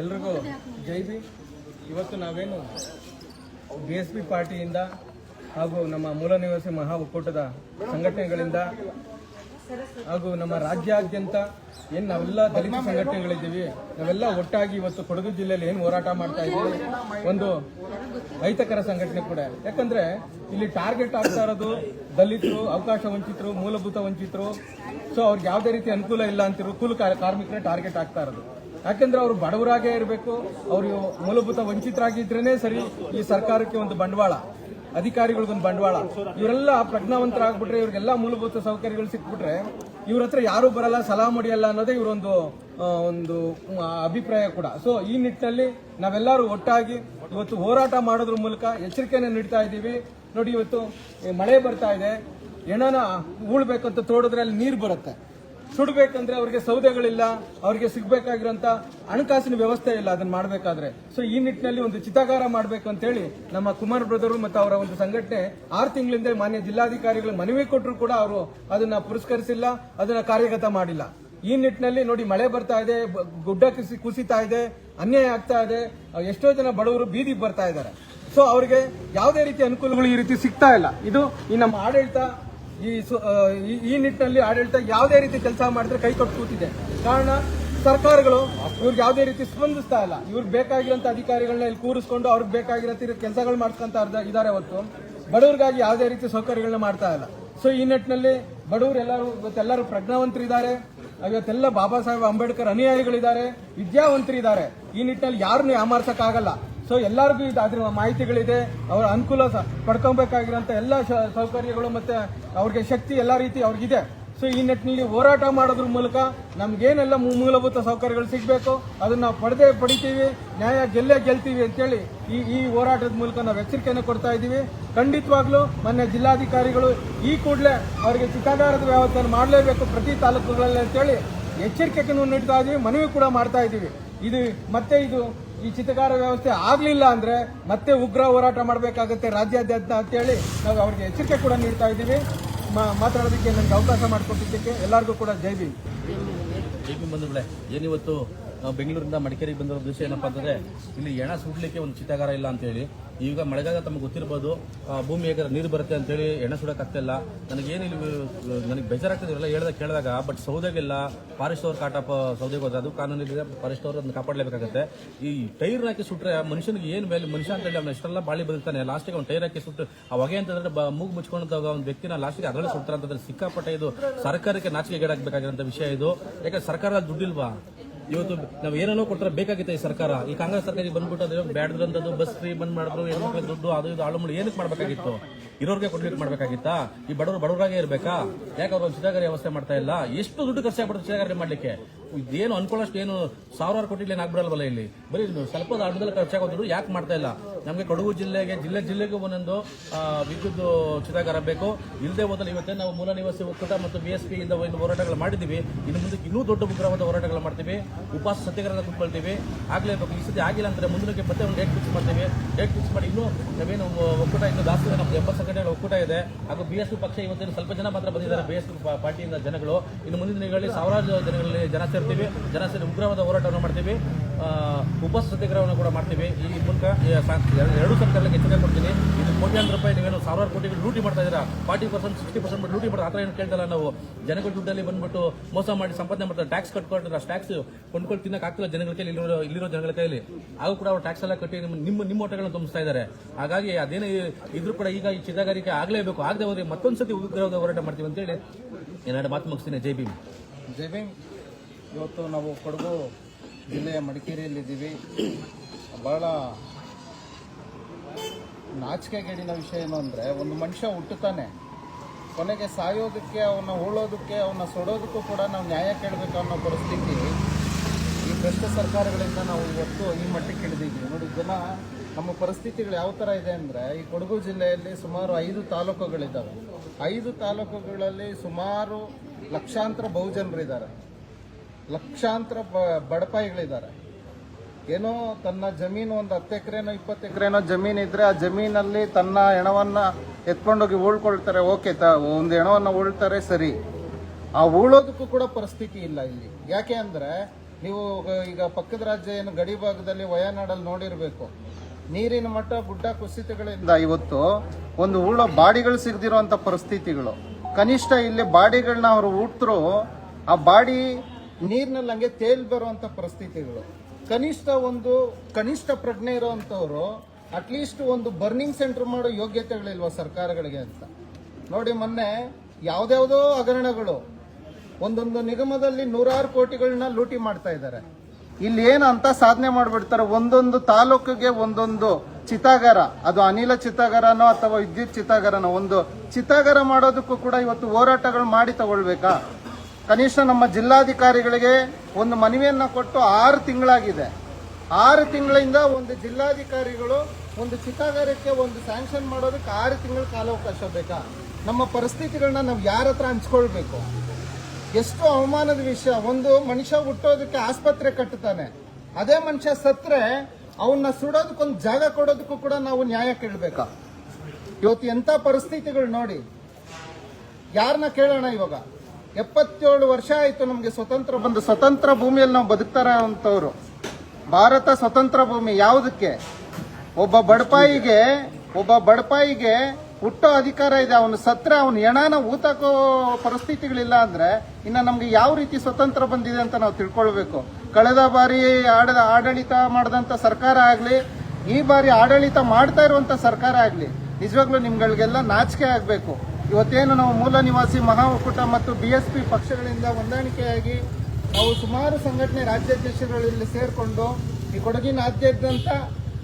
ಎಲ್ರಿಗೂ ಜೈ ಬಿ ಇವತ್ತು ನಾವೇನು ಬಿ ಎಸ್ ಪಿ ಪಾರ್ಟಿಯಿಂದ ಹಾಗೂ ನಮ್ಮ ಮೂಲ ನಿವಾಸಿ ಮಹಾ ಒಕ್ಕೂಟದ ಸಂಘಟನೆಗಳಿಂದ ಹಾಗೂ ನಮ್ಮ ರಾಜ್ಯಾದ್ಯಂತ ಏನು ನಾವೆಲ್ಲ ದಲಿತ ಸಂಘಟನೆಗಳಿದ್ದೀವಿ, ನಾವೆಲ್ಲ ಒಟ್ಟಾಗಿ ಇವತ್ತು ಕೊಡಗು ಜಿಲ್ಲೆಯಲ್ಲಿ ಏನು ಹೋರಾಟ ಮಾಡ್ತಾ ಇದ್ದೀವಿ, ಒಂದು ರೈತಕರ ಸಂಘಟನೆ ಕೂಡ. ಯಾಕಂದ್ರೆ ಇಲ್ಲಿ ಟಾರ್ಗೆಟ್ ಆಗ್ತಾ ಇರೋದು ದಲಿತರು, ಅವಕಾಶ ವಂಚಿತರು, ಮೂಲಭೂತ ವಂಚಿತರು. ಸೊ ಅವ್ರಿಗೆ ಯಾವುದೇ ರೀತಿ ಅನುಕೂಲ ಇಲ್ಲ ಅಂತಿರೋ ಕುಲ ಕಾರ್ಮಿಕರೇ ಟಾರ್ಗೆಟ್ ಆಗ್ತಾ ಇರೋದು. ಯಾಕಂದ್ರೆ ಅವರು ಬಡವರಾಗೇ ಇರಬೇಕು, ಅವರು ಮೂಲಭೂತ ವಂಚಿತರಾಗಿದ್ರೇನೆ ಸರಿ ಈ ಸರ್ಕಾರಕ್ಕೆ ಒಂದು ಬಂಡವಾಳ ಅಧಿಕಾರಿಗಳಿಗೊಂದು ಬಂಡವಾಳ. ಇವರೆಲ್ಲ ಪ್ರಜ್ಞಾವಂತರಾಗ್ಬಿಟ್ರೆ, ಇವ್ರಿಗೆಲ್ಲ ಮೂಲಭೂತ ಸೌಕರ್ಯಗಳು ಸಿಕ್ಬಿಟ್ರೆ, ಇವ್ರ ಹತ್ರ ಯಾರು ಬರಲ್ಲ ಸಲಹಾ ಮಾಡಿಯಲ್ಲ ಅನ್ನೋದೇ ಇವರೊಂದು ಒಂದು ಅಭಿಪ್ರಾಯ ಕೂಡ. ಸೊ ಈ ನಿಟ್ಟಿನಲ್ಲಿ ನಾವೆಲ್ಲರೂ ಒಟ್ಟಾಗಿ ಇವತ್ತು ಹೋರಾಟ ಮಾಡೋದ್ರ ಮೂಲಕ ಎಚ್ಚರಿಕೆಯನ್ನು ನೀಡ್ತಾ ಇದ್ದೀವಿ. ನೋಡಿ, ಇವತ್ತು ಮಳೆ ಬರ್ತಾ ಇದೆ. ಎಣನ ಉಳ್ಬೇಕಂತ ತೋಡಿದ್ರೆ ಅಲ್ಲಿ ನೀರು ಬರುತ್ತೆ. ಸುಡಬೇಕಂದ್ರೆ ಅವ್ರಿಗೆ ಸೌದೆಗಳಿಲ್ಲ, ಅವ್ರಿಗೆ ಸಿಗಬೇಕಾಗಿರೋಂಥ ಹಣಕಾಸಿನ ವ್ಯವಸ್ಥೆ ಇಲ್ಲ, ಅದನ್ನ ಮಾಡಬೇಕಾದ್ರೆ. ಸೊ ಈ ನಿಟ್ಟಿನಲ್ಲಿ ಒಂದು ಚಿತಾಗಾರ ಮಾಡಬೇಕು ಅಂತ ಹೇಳಿ ನಮ್ಮ ಕುಮಾರ್ ಬ್ರದರು ಮತ್ತು ಅವರ ಒಂದು ಸಂಘಟನೆ ಆರು ತಿಂಗಳಿಂದ ಮಾನ್ಯ ಜಿಲ್ಲಾಧಿಕಾರಿಗಳು ಮನವಿ ಕೊಟ್ಟರು ಕೂಡ ಅವರು ಅದನ್ನ ಪುರಸ್ಕರಿಸಿಲ್ಲ, ಅದನ್ನ ಕಾರ್ಯಗತ ಮಾಡಿಲ್ಲ. ಈ ನಿಟ್ಟಿನಲ್ಲಿ ನೋಡಿ ಮಳೆ ಬರ್ತಾ ಇದೆ ಗುಡ್ಡ ಕುಸಿ, ಕುಸಿತಾ ಇದೆ, ಅನ್ಯಾಯ ಆಗ್ತಾ ಇದೆ, ಎಷ್ಟೋ ಜನ ಬಡವರು ಬೀದಿಗೆ ಬರ್ತಾ ಇದ್ದಾರೆ. ಸೊ ಅವರಿಗೆ ಯಾವುದೇ ರೀತಿ ಅನುಕೂಲಗಳು ಈ ರೀತಿ ಸಿಗ್ತಾ ಇಲ್ಲ. ಇದು ಈ ನಮ್ಮ ಆಡಳಿತ ಈ ಈ- ನಿಟ್ಟಿನಲ್ಲಿ ಆಡಳಿತ ಯಾವುದೇ ರೀತಿ ಕೆಲಸ ಮಾಡಿದ್ರೆ ಕೈ ಕೊಟ್ಟು ಕೂತಿದೆ. ಕಾರಣ, ಸರ್ಕಾರಗಳು ಇವ್ರಿಗೆ ಯಾವುದೇ ರೀತಿ ಸ್ಪಂದಿಸ್ತಾ ಇಲ್ಲ. ಇವ್ರಿಗೆ ಬೇಕಾಗಿರೋಂಥ ಅಧಿಕಾರಿಗಳನ್ನ ಇಲ್ಲಿ ಕೂರಿಸ್ಕೊಂಡು ಅವ್ರಿಗೆ ಬೇಕಾಗಿರೋ ಕೆಲಸಗಳು ಮಾಡ್ಕೊಂತ ಇದಾರೆ ಹೊತ್ತು ಬಡವರಿಗಾಗಿ ಯಾವುದೇ ರೀತಿ ಸೌಕರ್ಯಗಳನ್ನ ಮಾಡ್ತಾ ಇಲ್ಲ. ಸೊ ಈ ನಿಟ್ಟಿನಲ್ಲಿ ಬಡವರು ಎಲ್ಲರೂ ಇವತ್ತೆಲ್ಲರೂ ಪ್ರಜ್ಞಾವಂತರಿದ್ದಾರೆ. ಇವತ್ತೆಲ್ಲ ಬಾಬಾ ಸಾಹೇಬ್ ಅಂಬೇಡ್ಕರ್ ಅನುಯಾಯಿಗಳಿದ್ದಾರೆ. ವಿದ್ಯಾವಂತರಿದ್ದಾರೆ. ಈ ನಿಟ್ಟಿನಲ್ಲಿ ಯಾರನ್ನು ಯಾಮಾರ್ಸಕ್ಕಾಗಲ್ಲ. ಸೊ ಎಲ್ಲರಿಗೂ ಇದು ಅದರ ಮಾಹಿತಿಗಳಿದೆ. ಅವರ ಅನುಕೂಲ ಪಡ್ಕೊಬೇಕಾಗಿರೋಂಥ ಎಲ್ಲ ಸೌಕರ್ಯಗಳು ಮತ್ತೆ ಅವ್ರಿಗೆ ಶಕ್ತಿ ಎಲ್ಲ ರೀತಿ ಅವ್ರಿಗಿದೆ. ಸೊ ಈ ನಿಟ್ಟಿನಲ್ಲಿ ಹೋರಾಟ ಮಾಡೋದ್ರ ಮೂಲಕ ನಮ್ಗೇನೆಲ್ಲ ಮೂಲಭೂತ ಸೌಕರ್ಯಗಳು ಸಿಗಬೇಕು. ಅದನ್ನ ನಾವು ಪಡೆದೇ ಪಡಿತೀವಿ. ನ್ಯಾಯ ಗೆಲ್ಲೇ ಗೆಲ್ತೀವಿ ಅಂತೇಳಿ ಈ ಈ ಹೋರಾಟದ ಮೂಲಕ ನಾವು ಎಚ್ಚರಿಕೆಯನ್ನು ಕೊಡ್ತಾ ಇದ್ದೀವಿ. ಖಂಡಿತವಾಗ್ಲೂ ಮೊನ್ನೆ ಜಿಲ್ಲಾಧಿಕಾರಿಗಳು ಈ ಕೂಡಲೇ ಅವರಿಗೆ ಚಿತಾಧಾರದ ವ್ಯವಸ್ಥೆಯನ್ನು ಮಾಡಲೇಬೇಕು ಪ್ರತಿ ತಾಲೂಕುಗಳಲ್ಲಿ ಅಂತೇಳಿ ಎಚ್ಚರಿಕೆಯನ್ನು ನೀಡ್ತಾ ಇದ್ದೀವಿ ಮನವಿ ಕೂಡ ಮಾಡ್ತಾ ಇದ್ದೀವಿ ಇದು ಮತ್ತೆ ಇದು ಈ ಚಿತ್ರಕಾರ ವ್ಯವಸ್ಥೆ ಆಗ್ಲಿಲ್ಲ ಅಂದ್ರೆ ಮತ್ತೆ ಉಗ್ರ ಹೋರಾಟ ಮಾಡಬೇಕಾಗುತ್ತೆ ರಾಜ್ಯಾದ್ಯಂತ ಅಂತೇಳಿ ನಾವು ಅವರಿಗೆ ಎಚ್ಚರಿಕೆ ಕೂಡ ನೀಡ್ತಾ ಇದ್ದೀವಿ. ಮಾತಾಡೋದಕ್ಕೆ ನನಗೆ ಅವಕಾಶ ಮಾಡಿಕೊಟ್ಟಿದ್ದಕ್ಕೆ ಎಲ್ಲರಿಗೂ ಕೂಡ ಜೈ ಭೀಮ್. ಜೈ ಬಂಧುಗಳೇ, ಏನಿವತ್ತು ಬೆಂಗಳೂರಿಂದ ಮಡಿಕೇರಿಗೆ ಬಂದಿರೋ ದೃಶ್ಯ ಏನಪ್ಪಾ ಅಂದರೆ ಇಲ್ಲಿ ಎಣ ಸುಡಲಿಕ್ಕೆ ಒಂದು ಚಿತ್ತಾಗಾರ ಇಲ್ಲ ಅಂತೇಳಿ ಈಗ ಮಳೆಗಾಲ ತಮಗೆ ಗೊತ್ತಿರ್ಬೋದು ಭೂಮಿ ಹೇಗೆ ನೀರು ಬರುತ್ತೆ ಅಂತೇಳಿ ಎಣ್ಣೆ ಸುಡೋಕ್ಕಾಗ್ತಿಲ್ಲ ನನಗೇನು ಇಲ್ಲಿ ನನಗೆ ಬೇಜಾರಾಗ್ತದೆ ಇವೆಲ್ಲ ಹೇಳ್ದಾಗ ಕೇಳಿದಾಗ, ಬಟ್ ಸೌದೆಗೆಲ್ಲ ಫಾರೆಸ್ಟ್ ಅವ್ರ ಕಾಟ ಸೌದೆಗೆ ಹೋದ್ರೆ ಅದು ಕಾನೂನಿದೆ ಫಾರೆಸ್ಟ್ ಅವರು ಅದನ್ನ ಕಾಪಾಡಲೇಬೇಕಾಗುತ್ತೆ. ಈ ಟೈರ್ ಹಾಕಿ ಸುಟ್ರೆ ಮನುಷ್ಯನಿಗೆ ಏನು ಮೇಲೆ ಮನುಷ್ಯ ಅಂತೇಳಿ ಅವ್ನು ಎಷ್ಟೆಲ್ಲ ಬಾಳಿ ಬದುಕ್ತಾನೆ. ಲಾಸ್ಟಿಗೆ ಅವ್ನು ಟೈರ್ ಹಾಕಿ ಸುಟ್ಟು ಆ ಅಂತಂದ್ರೆ ಮೂಗು ಮುಚ್ಕೊಂಡಾಗ ಒಂದು ವ್ಯಕ್ತಿನ ಲಾಸ್ಟಿಗೆ ಅದರಲ್ಲಿ ಸುಡ್ತಾರೆ ಅಂತಂದ್ರೆ ಸಿಕ್ಕಾಪಟ್ಟೆ ಇದು ಸರ್ಕಾರಕ್ಕೆ ನಾಚಿಕೆ ವಿಷಯ ಇದು. ಯಾಕಂದ್ರೆ ಸರ್ಕಾರ ದುಡ್ಡಿಲ್ವಾ? ಇವತ್ತು ನಾವು ಏನೇನೋ ಕೊಟ್ಟರೆ ಬೇಕಾಗಿತ್ತು ಈ ಸರ್ಕಾರ. ಈ ಕಾಂಗ್ರೆಸ್ ಸರ್ಕಾರ ಬಂದ್ಬಿಟ್ಟು ಅದು ಬ್ಯಾಡ್ದ್ರಂಥದ್ದು ಬಸ್ ಫ್ರೀ ಬಂದ್ ಮಾಡಿದ್ರು ಹೆಣ್ಮಕ್ಳಿಗೆ ದುಡ್ಡು, ಅದು ಇದು, ಆಳು ಮಾಡಿ ಏನಕ್ಕೆ ಮಾಡ್ಬೇಕಾಗಿತ್ತು? ಇರೋರಿಗೆ ಕೊಡ್ಲಿಕ್ಕೆ ಮಾಡ್ಬೇಕಾಗಿತ್ತ? ಈ ಬಡವರು ಬಡವರಾಗೇ ಇರಬೇಕಾ? ಯಾಕೆ ಅವ್ರು ವ್ಯವಸ್ಥೆ ಮಾಡ್ತಾ ಇಲ್ಲ? ಎಷ್ಟು ದುಡ್ಡು ಖರ್ಚಾಗ್ಬಿಡುತ್ತೆ ಚಿತಾಗಾರಿ ಮಾಡ್ಲಿಕ್ಕೆ? ಇದೇನು ಅನ್ಕೊಳ್ಳೋಷ್ಟು ಏನು ಸಾವಿರಾರು ಕೋಟಿ ಏನು ಆಗ್ಬಿಡಲ್ವಲ್ಲ ಇಲ್ಲಿ? ಬರೀ ಸ್ವಲ್ಪ ಅರ್ಧದಲ್ಲಿ ಖರ್ಚಾಗೋದ್ರು ಯಾಕೆ ಮಾಡ್ತಾ ಇಲ್ಲ? ನಮಗೆ ಕೊಡಗು ಜಿಲ್ಲೆಗೆ, ಜಿಲ್ಲೆ ಜಿಲ್ಲೆಗೂ ಒಂದೊಂದು ವಿದ್ಯುತ್ ಚಿತಾಗಾರ ಬೇಕು. ಇಲ್ಲದೆ ಹೋದಲ್ಲಿ ಇವತ್ತೇ ನಾವು ಮೂಲ ನಿವಾಸಿ ಒಕ್ಕೂಟ ಮತ್ತು ಬಿ ಎಸ್ ಪಿ ಇಂದ ಒಂದು ಹೋರಾಟಗಳು ಮಾಡಿದ್ದೀವಿ. ಇನ್ನು ಮುಂದೆ ಇನ್ನೂ ದೊಡ್ಡ ಉಗ್ರವಾದ ಹೋರಾಟಗಳು ಮಾಡ್ತೀವಿ. ಉಪವಾಸ ಸತ್ಯಾಗ್ರಹ ಕೂತ್ಕೊಳ್ತೀವಿ. ಆಗ್ಲೇಬೇಕು ಈ ಸತಿ ಆಗಿಲ್ಲ ಅಂದರೆ ಮುಂದಿನಕ್ಕೆ ಮತ್ತೆ ಒಂದು ಡೇಟ್ ಫಿಕ್ಸ್ ಮಾಡ್ತೀವಿ. ಡೇಟ್ ಫಿಕ್ಸ್ ಮಾಡಿ ಇನ್ನೂ ನಾವೇನು ಒಕ್ಕೂಟ, ಇನ್ನು ಜಾಸ್ತಿ ನಮ್ದು ಎಂಬತ್ತು ಸಂಘಟನೆಗಳ ಒಕ್ಕೂಟ ಇದೆ. ಹಾಗೂ ಬಿ ಎಸ್ ಪಿ ಪಕ್ಷ ಇವತ್ತೇನು ಸ್ವಲ್ಪ ಜನ ಮಾತ್ರ ಬಂದಿದ್ದಾರೆ. ಬಿ ಎಸ್ ಪಿ, ಪಾರ್ಟಿಯಿಂದ ಜನಗಳು. ಇನ್ನು ಮುಂದಿನ ದಿನಗಳಲ್ಲಿ ಸಾವಿರಾರು ಜನಗಳಲ್ಲಿ ಜನ ಜನ ಸೇರಿ ಉಗ್ರವಾದ ಹೋರಾಟವನ್ನು ಮಾಡ್ತೀವಿ. ಉಪ ಸತ್ಯಾಗ್ರಹವನ್ನು ಕೂಡ ಮಾಡ್ತೀವಿ. ಈ ಮೂಲಕ ಎರಡು- ಸರ್ಕಾರಕ್ಕೆ ಎಚ್ಚರಿಕೆ ಕೊಡ್ತೀನಿ. ಇದು ಕೋಟ್ಯಾಂತರ ರೂಪಾಯಿ ನೀವೇನು ಸಾವಿರಾರು ಕೋಟಿಗಳು ಲೂಟಿ ಮಾಡ್ತಾ ಇದ್ದೀರಾ? ಫಾರ್ಟಿ ಪರ್ಸೆಂಟ್, ಸಿಕ್ಸ್ಟಿ ಪರ್ಸೆಂಟ್ ಲೂಟಿ ಮಾಡ್ತಾ ಆ ಥರ ಏನು ಕೇಳ್ತಲ್ಲ ನಾವು. ಜನಗಳ ದುಡ್ಡಲ್ಲಿ ಬಂದ್ಬಿಟ್ಟು ಮೋಸ ಮಾಡಿ ಸಂಪಾದನೆ ಮಾಡ್ತಾರೆ. ಟ್ಯಾಕ್ಸ್ ಕಟ್ಕೊಂಡ್ರೆ ಅಷ್ಟು ಟ್ಯಾಕ್ಸ್ ಕೊಂಡ್ಕೊಂಡು ತಿನ್ನಕ್ಕೆ ಆಗ್ತಿಲ್ಲ ಜನಗಳ ಕೈಲಿ, ಇಲ್ಲಿರೋ ಇಲ್ಲಿರೋ ಜನಗಳ ಕೈಲಿ. ಆಗೂ ಕೂಡ ಅವರು ಟ್ಯಾಕ್ಸ್ ಎಲ್ಲ ಕಟ್ಟಿ ನಿಮ್ಮ ನಿಮ್ಮ ಓಟಗಳನ್ನು ತುಂಬಿಸ್ತಾ ಇದ್ದಾರೆ. ಹಾಗಾಗಿ ಅದೇನೇ ಇದ್ರೂ ಕೂಡ ಈಗ ಈ ಚಿತ್ರಗಾರಿಕೆ ಆಗಲೇಬೇಕು. ಆಗದೆ ಹೋದ್ರೆ ಮತ್ತೊಂದ್ಸತಿ ಉಗ್ರವಾದ ಹೋರಾಟ ಮಾಡ್ತೀವಿ ಅಂತೇಳಿ. ಎರಡು ಮಾತು ಮುಗಿಸ್ತೀನಿ. ಜೈ ಭೀಮ್. ಜೈ ಭೀಮ್. ಇವತ್ತು ನಾವು ಕೊಡಗು ಜಿಲ್ಲೆಯ ಮಡಿಕೇರಿಯಲ್ಲಿದ್ದೀವಿ. ಬಹಳ ನಾಚಿಕೆಗೇಡಿನ ವಿಷಯ ಏನು ಅಂದರೆ, ಒಂದು ಮನುಷ್ಯ ಹುಟ್ಟುತ್ತಾನೆ. ಕೊನೆಗೆ ಸಾಯೋದಕ್ಕೆ, ಅವನ್ನ ಉಳೋದಕ್ಕೆ ಅವನ್ನ ಸೊಡೋದಕ್ಕೂ ಕೂಡ ನಾವು ನ್ಯಾಯ ಕೇಳಬೇಕು ಅನ್ನೋ ಪರಿಸ್ಥಿತಿ ಈ ಭ್ರಷ್ಟ ಸರ್ಕಾರಗಳಿಂದ ನಾವು ಇವತ್ತು ಈ ಮಟ್ಟಕ್ಕೆ ಇಳಿದಿದ್ದೀವಿ. ನೋಡಿ, ಜನ ನಮ್ಮ ಪರಿಸ್ಥಿತಿಗಳು ಯಾವ ಥರ ಇದೆ ಅಂದರೆ, ಈ ಕೊಡಗು ಜಿಲ್ಲೆಯಲ್ಲಿ ಸುಮಾರು ಐದು ತಾಲೂಕುಗಳಿದ್ದಾವೆ. ಐದು ತಾಲೂಕುಗಳಲ್ಲಿ ಸುಮಾರು ಲಕ್ಷಾಂತರ ಬಹುಜನರಿದ್ದಾರೆ. ಲಕ್ಷಾಂತರ ಬಡಪಾಯಿಗಳಿದ್ದಾರೆ. ಏನೋ ತನ್ನ ಜಮೀನು ಒಂದು ಹತ್ತು ಎಕರೆನೋ ಇಪ್ಪತ್ತು ಎಕರೆನೋ ಜಮೀನು ಇದ್ದರೆ ಆ ಜಮೀನಲ್ಲಿ ತನ್ನ ಹೆಣವನ್ನು ಎತ್ಕೊಂಡೋಗಿ ಉಳ್ಕೊಳ್ತಾರೆ. ಓಕೆ, ತ ಒಂದು ಹೆಣವನ್ನು ಉಳ್ತಾರೆ, ಸರಿ. ಆ ಉಳೋದಕ್ಕೂ ಕೂಡ ಪರಿಸ್ಥಿತಿ ಇಲ್ಲ ಇಲ್ಲಿ. ಯಾಕೆ ಅಂದ್ರೆ ನೀವು ಈಗ ಪಕ್ಕದ ರಾಜ್ಯ ಏನು ಗಡಿ ಭಾಗದಲ್ಲಿ ವಯನಾಡಲ್ಲಿ ನೋಡಿರಬೇಕು. ನೀರಿನ ಮಟ್ಟ, ಗುಡ್ಡ ಕುಸಿತಗಳಿಂದ ಇವತ್ತು ಒಂದು ಉಳೋ ಬಾಡಿಗಳು ಸಿಗದಿರುವಂತ ಪರಿಸ್ಥಿತಿಗಳು. ಕನಿಷ್ಠ ಇಲ್ಲಿ ಬಾಡಿಗಳನ್ನ ಅವರು ಹುಟ್ಟರು ಆ ಬಾಡಿ ನೀರಿನಲ್ಲಿ ಹಂಗೆ ತೇಲ್ ಬರುವಂಥ ಪರಿಸ್ಥಿತಿಗಳು. ಕನಿಷ್ಠ ಒಂದು, ಕನಿಷ್ಠ ಪ್ರಜ್ಞೆ ಇರೋವಂಥವ್ರು ಅಟ್ಲೀಸ್ಟ್ ಒಂದು ಬರ್ನಿಂಗ್ ಸೆಂಟರ್ ಮಾಡೋ ಯೋಗ್ಯತೆಗಳಿಲ್ವ ಸರ್ಕಾರಗಳಿಗೆ ಅಂತ. ನೋಡಿ ಮೊನ್ನೆ ಯಾವುದ್ಯಾವುದೋ ಹಗರಣಗಳು ಒಂದೊಂದು ನಿಗಮದಲ್ಲಿ ನೂರಾರು ಕೋಟಿಗಳನ್ನ ಲೂಟಿ ಮಾಡ್ತಾ ಇದ್ದಾರೆ. ಇಲ್ಲಿ ಏನು ಅಂತ ಸಾಧನೆ ಮಾಡ್ಬಿಡ್ತಾರೆ. ಒಂದೊಂದು ತಾಲೂಕಿಗೆ ಒಂದೊಂದು ಚಿತಾಗಾರ. ಅದು ಅನಿಲ ಚಿತಾಗಾರನೋ ಅಥವಾ ವಿದ್ಯುತ್ ಚಿತಾಗಾರನೋ, ಒಂದು ಚಿತಾಗಾರ ಮಾಡೋದಕ್ಕೂ ಕೂಡ ಇವತ್ತು ಹೋರಾಟಗಳು ಮಾಡಿ ತಗೊಳ್ಬೇಕಾ? ಕನಿಷ್ಠ ನಮ್ಮ ಜಿಲ್ಲಾಧಿಕಾರಿಗಳಿಗೆ ಒಂದು ಮನವಿಯನ್ನ ಕೊಟ್ಟು ಆರು ತಿಂಗಳಾಗಿದೆ. ಆರು ತಿಂಗಳಿಂದ ಒಂದು ಜಿಲ್ಲಾಧಿಕಾರಿಗಳು ಒಂದು ಚಿತಾಗಾರಕ್ಕೆ ಒಂದು ಸ್ಯಾಂಕ್ಷನ್ ಮಾಡೋದಕ್ಕೆ ಆರು ತಿಂಗಳ ಕಾಲಾವಕಾಶ ಬೇಕಾ? ನಮ್ಮ ಪರಿಸ್ಥಿತಿಗಳನ್ನ ನಾವು ಯಾರ ಹತ್ರ ಹಂಚ್ಕೊಳ್ಬೇಕು? ಎಷ್ಟು ಅವಮಾನದ ವಿಷಯ. ಒಂದು ಮನುಷ್ಯ ಹುಟ್ಟೋದಕ್ಕೆ ಆಸ್ಪತ್ರೆ ಕಟ್ಟುತ್ತಾನೆ ಅದೇ ಮನುಷ್ಯ ಸತ್ರೆ ಅವನ್ನ ಸುಡೋದಕ್ಕೊಂದು ಜಾಗ ಕೊಡೋದಕ್ಕೂ ಕೂಡ ನಾವು ನ್ಯಾಯ ಕೇಳಬೇಕಾ? ಇವತ್ತು ಎಂಥ ಪರಿಸ್ಥಿತಿಗಳು ನೋಡಿ? ಯಾರನ್ನ ಕೇಳೋಣ ಇವಾಗ? ಎಪ್ಪತ್ತೇಳು ವರ್ಷ ಆಯ್ತು ನಮಗೆ ಸ್ವತಂತ್ರ ಬಂದು. ಸ್ವತಂತ್ರ ಭೂಮಿಯಲ್ಲಿ ನಾವು ಬದುಕ್ತಾರ ಅಂತವ್ರು. ಭಾರತ ಸ್ವತಂತ್ರ ಭೂಮಿ. ಯಾವುದಕ್ಕೆ? ಒಬ್ಬ ಬಡಪಾಯಿಗೆ ಒಬ್ಬ ಬಡಪಾಯಿಗೆ ಹುಟ್ಟೋ ಅಧಿಕಾರ ಇದೆ. ಅವನು ಸತ್ರ, ಅವನು ಹೆಣನ ಊತಕೋ ಪರಿಸ್ಥಿತಿಗಳಿಲ್ಲ ಅಂದ್ರೆ ಇನ್ನ ನಮ್ಗೆ ಯಾವ ರೀತಿ ಸ್ವತಂತ್ರ ಬಂದಿದೆ ಅಂತ ನಾವು ತಿಳ್ಕೊಳ್ಬೇಕು. ಕಳೆದ ಬಾರಿ ಆಡದ, ಆಡಳಿತ ಮಾಡಿದಂತ ಸರ್ಕಾರ ಆಗ್ಲಿ, ಈ ಬಾರಿ ಆಡಳಿತ ಮಾಡ್ತಾ ಇರುವಂತ ಸರ್ಕಾರ ಆಗ್ಲಿ, ನಿಜವಾಗ್ಲೂ ನಿಮ್ಗಳಿಗೆಲ್ಲ ನಾಚಿಕೆ ಆಗ್ಬೇಕು. ಇವತ್ತೇನು ನಾವು ಮೂಲ ನಿವಾಸಿ ಮಹಾ ಒಕ್ಕೂಟ ಮತ್ತು ಬಿ ಎಸ್ ಪಿ ಪಕ್ಷಗಳಿಂದ ಹೊಂದಾಣಿಕೆಯಾಗಿ ನಾವು ಸುಮಾರು ಸಂಘಟನೆ ರಾಜ್ಯಾಧ್ಯಕ್ಷರುಗಳಲ್ಲಿ ಸೇರಿಕೊಂಡು, ಈ ಕೊಡಗಿನಾದ್ಯಂತ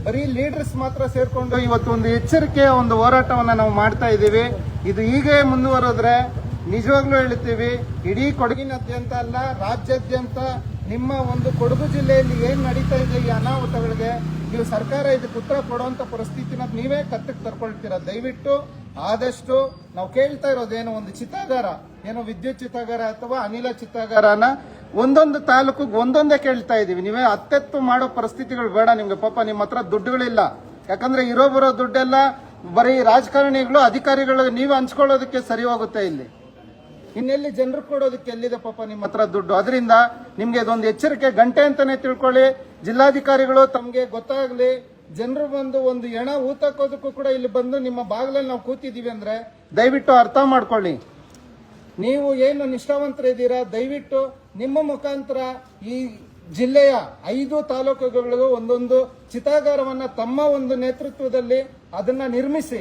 ಬರೀ ಲೀಡರ್ಸ್ ಮಾತ್ರ ಸೇರಿಕೊಂಡು ಇವತ್ತು ಒಂದು ಎಚ್ಚರಿಕೆಯ ಒಂದು ಹೋರಾಟವನ್ನ ನಾವು ಮಾಡ್ತಾ ಇದ್ದೀವಿ. ಇದು ಹೀಗೆ ಮುಂದುವರೆದ್ರೆ ನಿಜವಾಗ್ಲೂ ಹೇಳ್ತೀವಿ, ಇಡೀ ಕೊಡಗಿನಾದ್ಯಂತ ಅಲ್ಲ, ರಾಜ್ಯಾದ್ಯಂತ ನಿಮ್ಮ ಒಂದು ಕೊಡಗು ಜಿಲ್ಲೆಯಲ್ಲಿ ಏನು ನಡೀತಾ ಇದೆ ಈ ಅನಾಹುತಗಳಿಗೆ ನೀವು ಸರ್ಕಾರ ಇದಕ್ಕೆ ಉತ್ತರ ಕೊಡುವಂತ ಪರಿಸ್ಥಿತಿನ ನೀವೇ ಕತ್ತಕ್ಕೆ ತರ್ಕೊಳ್ತೀರಾ? ದಯವಿಟ್ಟು ಆದಷ್ಟು ನಾವು ಕೇಳ್ತಾ ಇರೋದೇನೋ ಒಂದು ಚಿತಾಗಾರ, ಏನೋ ವಿದ್ಯುತ್ ಚಿತಾಗಾರ ಅಥವಾ ಅನಿಲ ಚಿತಾಗಾರನ ಒಂದೊಂದು ತಾಲೂಕಿಗೆ ಒಂದೊಂದೇ ಕೇಳ್ತಾ ಇದೀವಿ ನೀವೇ ಅತ್ತೆತ್ತು ಮಾಡೋ ಪರಿಸ್ಥಿತಿಗಳು ಬೇಡ ನಿಮ್ಗೆ. ಪಾಪ ನಿಮ್ಮ ಹತ್ರ ದುಡ್ಡುಗಳಿಲ್ಲ. ಯಾಕಂದ್ರೆ ಇರೋ ಬರೋ ದುಡ್ಡೆಲ್ಲ ಬರೀ ರಾಜಕಾರಣಿಗಳು, ಅಧಿಕಾರಿಗಳು, ನೀವು ಹಂಚ್ಕೊಳ್ಳೋದಕ್ಕೆ ಸರಿ ಹೋಗುತ್ತೆ ಇಲ್ಲಿ. ಇನ್ನೆಲ್ಲಿ ಜನರು ಕೊಡೋದಕ್ಕೆ ಎಲ್ಲಿದೆ ಪಾಪ ನಿಮ್ಮ ಹತ್ರ ದುಡ್ಡು? ಅದರಿಂದ ನಿಮಗೆ ಇದೊಂದು ಎಚ್ಚರಿಕೆ, ಗಂಟೆ ಅಂತಾನೆ ತಿಳ್ಕೊಳ್ಳಿ. ಜಿಲ್ಲಾಧಿಕಾರಿಗಳು ತಮಗೆ ಗೊತ್ತಾಗ್ಲಿ. ಜನರು ಬಂದು ಒಂದು ಎಣ ಊತಕ್ಕೋದಕ್ಕೂ ಕೂಡ ಇಲ್ಲಿ ಬಂದು ನಿಮ್ಮ ಬಾಗಿಲಲ್ಲಿ ನಾವು ಕೂತಿದ್ದೀವಿ ಅಂದ್ರೆ ದಯವಿಟ್ಟು ಅರ್ಥ ಮಾಡ್ಕೊಳ್ಳಿ. ನೀವು ಏನು ನಿಷ್ಠಾವಂತರಿದ್ದೀರಾ? ದಯವಿಟ್ಟು ನಿಮ್ಮ ಮುಖಾಂತರ ಈ ಜಿಲ್ಲೆಯ ಐದು ತಾಲೂಕುಗಳಿಗೂ ಒಂದೊಂದು ಚಿತಾಗಾರವನ್ನ ತಮ್ಮ ಒಂದು ನೇತೃತ್ವದಲ್ಲಿ ಅದನ್ನ ನಿರ್ಮಿಸಿ.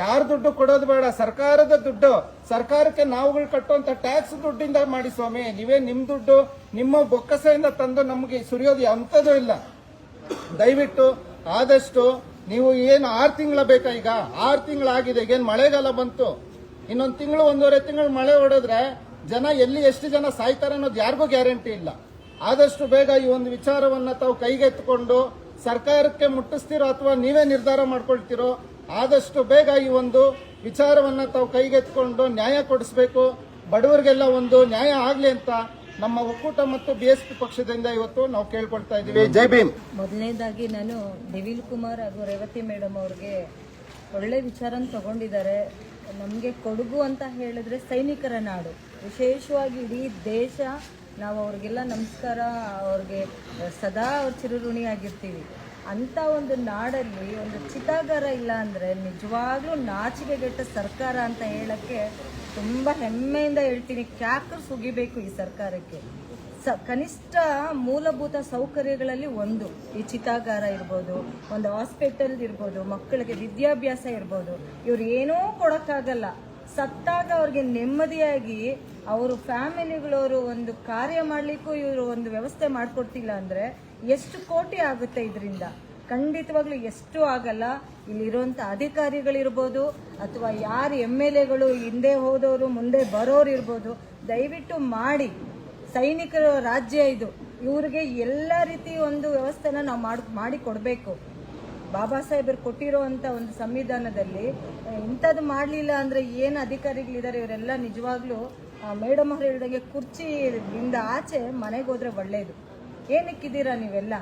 ಯಾರ ದುಡ್ಡು ಕೊಡೋದು ಬೇಡ, ಸರ್ಕಾರದ ದುಡ್ಡು. ಸರ್ಕಾರಕ್ಕೆ ನಾವುಗಳು ಕಟ್ಟುವಂತ ಟ್ಯಾಕ್ಸ್ ದುಡ್ಡಿಂದ ಮಾಡಿ ಸ್ವಾಮಿ. ನೀವೇ ನಿಮ್ ದುಡ್ಡು, ನಿಮ್ಮ ಬೊಕ್ಕಸೆಯಿಂದ ತಂದು ನಮಗೆ ಸುರಿಯೋದು ಎಂಥದ್ದು ಇಲ್ಲ. ದಯವಿಟ್ಟು ಆದಷ್ಟು ನೀವು ಏನು ಆರು ತಿಂಗಳ ಬೇಕಾ ಈಗ? ಆರು ತಿಂಗಳಾಗಿದೆ ಈಗೇನು ಮಳೆಗಾಲ ಬಂತು. ಇನ್ನೊಂದು ತಿಂಗಳು, ಒಂದೂವರೆ ತಿಂಗಳು ಮಳೆ ಹೊಡೆದ್ರೆ ಜನ ಎಲ್ಲಿ ಎಷ್ಟು ಜನ ಸಾಯ್ತಾರೆ ಅನ್ನೋದು ಯಾರಿಗೂ ಗ್ಯಾರಂಟಿ ಇಲ್ಲ. ಆದಷ್ಟು ಬೇಗ ಈ ಒಂದು ವಿಚಾರವನ್ನ ತಾವು ಕೈಗೆತ್ತಿಕೊಂಡು ಸರ್ಕಾರಕ್ಕೆ ಮುಟ್ಟಿಸ್ತಿರೋ ಅಥವಾ ನೀವೇ ನಿರ್ಧಾರ ಮಾಡ್ಕೊಳ್ತಿರೋ ಆದಷ್ಟು ಬೇಗ ಈ ಒಂದು ವಿಚಾರವನ್ನ ತಾವು ಕೈಗೆತ್ತಿಕೊಂಡು ನ್ಯಾಯ ಕೊಡಿಸ್ಬೇಕು. ಬಡವರಿಗೆಲ್ಲ ಒಂದು ನ್ಯಾಯ ಆಗ್ಲಿ ಅಂತ ನಮ್ಮ ಒಕ್ಕೂಟ ಮತ್ತು ಬಿಎಸ್ಪಿ ಪಕ್ಷದಿಂದ ಇವತ್ತು ನಾವು ಕೇಳ್ಕೊಳ್ತಾ ಇದ್ದೀವಿ. ಜೈ ಭೀಮ್. ಮೊದಲನೇದಾಗಿ ನಾನು ನಿವಿಲ್ ಕುಮಾರ್ ಹಾಗೂ ರೇವತಿ ಮೇಡಮ್ ಅವ್ರಿಗೆ ಒಳ್ಳೆ ವಿಚಾರನ ತಗೊಂಡಿದ್ದಾರೆ. ನಮಗೆ ಕೊಡಗು ಅಂತ ಹೇಳಿದ್ರೆ ಸೈನಿಕರ ನಾಡು. ವಿಶೇಷವಾಗಿ ಇಡೀ ದೇಶ ನಾವು ಅವ್ರಿಗೆಲ್ಲ ನಮಸ್ಕಾರ ಅವ್ರಿಗೆ ಸದಾ ಅವ್ರ ಚಿರಋಣಿಯಾಗಿರ್ತೀವಿ. ಅಂಥ ಒಂದು ನಾಡಲ್ಲಿ ಒಂದು ಚಿತಾಗಾರ ಇಲ್ಲ ಅಂದರೆ ನಿಜವಾಗ್ಲೂ ನಾಚಿಕೆಗೆಟ್ಟ ಸರ್ಕಾರ ಅಂತ ಹೇಳಕ್ಕೆ ತುಂಬ ಹೆಮ್ಮೆಯಿಂದ ಹೇಳ್ತೀನಿ. ಕ್ಯಾಕರ್ ಸುಗಿಬೇಕು ಈ ಸರ್ಕಾರಕ್ಕೆ. ಸ, ಕನಿಷ್ಠ ಮೂಲಭೂತ ಸೌಕರ್ಯಗಳಲ್ಲಿ ಒಂದು. ಈ ಚಿತಾಗಾರ ಇರ್ಬೋದು, ಒಂದು ಹಾಸ್ಪಿಟಲ್ ಇರ್ಬೋದು, ಮಕ್ಕಳಿಗೆ ವಿದ್ಯಾಭ್ಯಾಸ ಇರ್ಬೋದು. ಇವ್ರು ಏನೂ ಕೊಡೋಕ್ಕಾಗಲ್ಲ. ಸತ್ತಾಗ ಅವ್ರಿಗೆ ನೆಮ್ಮದಿಯಾಗಿ ಅವರು ಫ್ಯಾಮಿಲಿಗಳವರು ಒಂದು ಕಾರ್ಯ ಮಾಡಲಿಕ್ಕೂ ಇವರು ಒಂದು ವ್ಯವಸ್ಥೆ ಮಾಡಿಕೊಡ್ತಿಲ್ಲ ಅಂದರೆ ಎಷ್ಟು ಕೋಟಿ ಆಗುತ್ತೆ ಇದರಿಂದ? ಖಂಡಿತವಾಗ್ಲೂ ಎಷ್ಟು ಆಗಲ್ಲ. ಇಲ್ಲಿರುವಂಥ ಅಧಿಕಾರಿಗಳಿರ್ಬೋದು ಅಥವಾ ಯಾರು ಎಂ ಎಲ್ ಎಗಳು ಹಿಂದೆ ಹೋದವರು, ಮುಂದೆ ಬರೋರು ಇರ್ಬೋದು, ದಯವಿಟ್ಟು ಮಾಡಿ. ಸೈನಿಕರ ರಾಜ್ಯ ಇದು. ಇವ್ರಿಗೆ ಎಲ್ಲ ರೀತಿ ಒಂದು ವ್ಯವಸ್ಥೆನ ನಾವು ಮಾಡಿ ಮಾಡಿ ಕೊಡಬೇಕು. ಬಾಬಾ ಸಾಹೇಬರು ಕೊಟ್ಟಿರೋ ಅಂತ ಒಂದು ಸಂವಿಧಾನದಲ್ಲಿ ಇಂಥದ್ದು ಮಾಡಲಿಲ್ಲ ಅಂದರೆ ಏನು ಅಧಿಕಾರಿಗಳಿದ್ದಾರೆ ಇವರೆಲ್ಲ ನಿಜವಾಗ್ಲೂ ಮೇಡಮ್ ಅವ್ರು ಹೇಳಿದಂಗೆ ಕುರ್ಚಿಯಿಂದ ಆಚೆ ಮನೆಗೆ ಹೋದ್ರೆ ಒಳ್ಳೆಯದು ಏನಕ್ಕಿದ್ದೀರಾ ನೀವೆಲ್ಲ?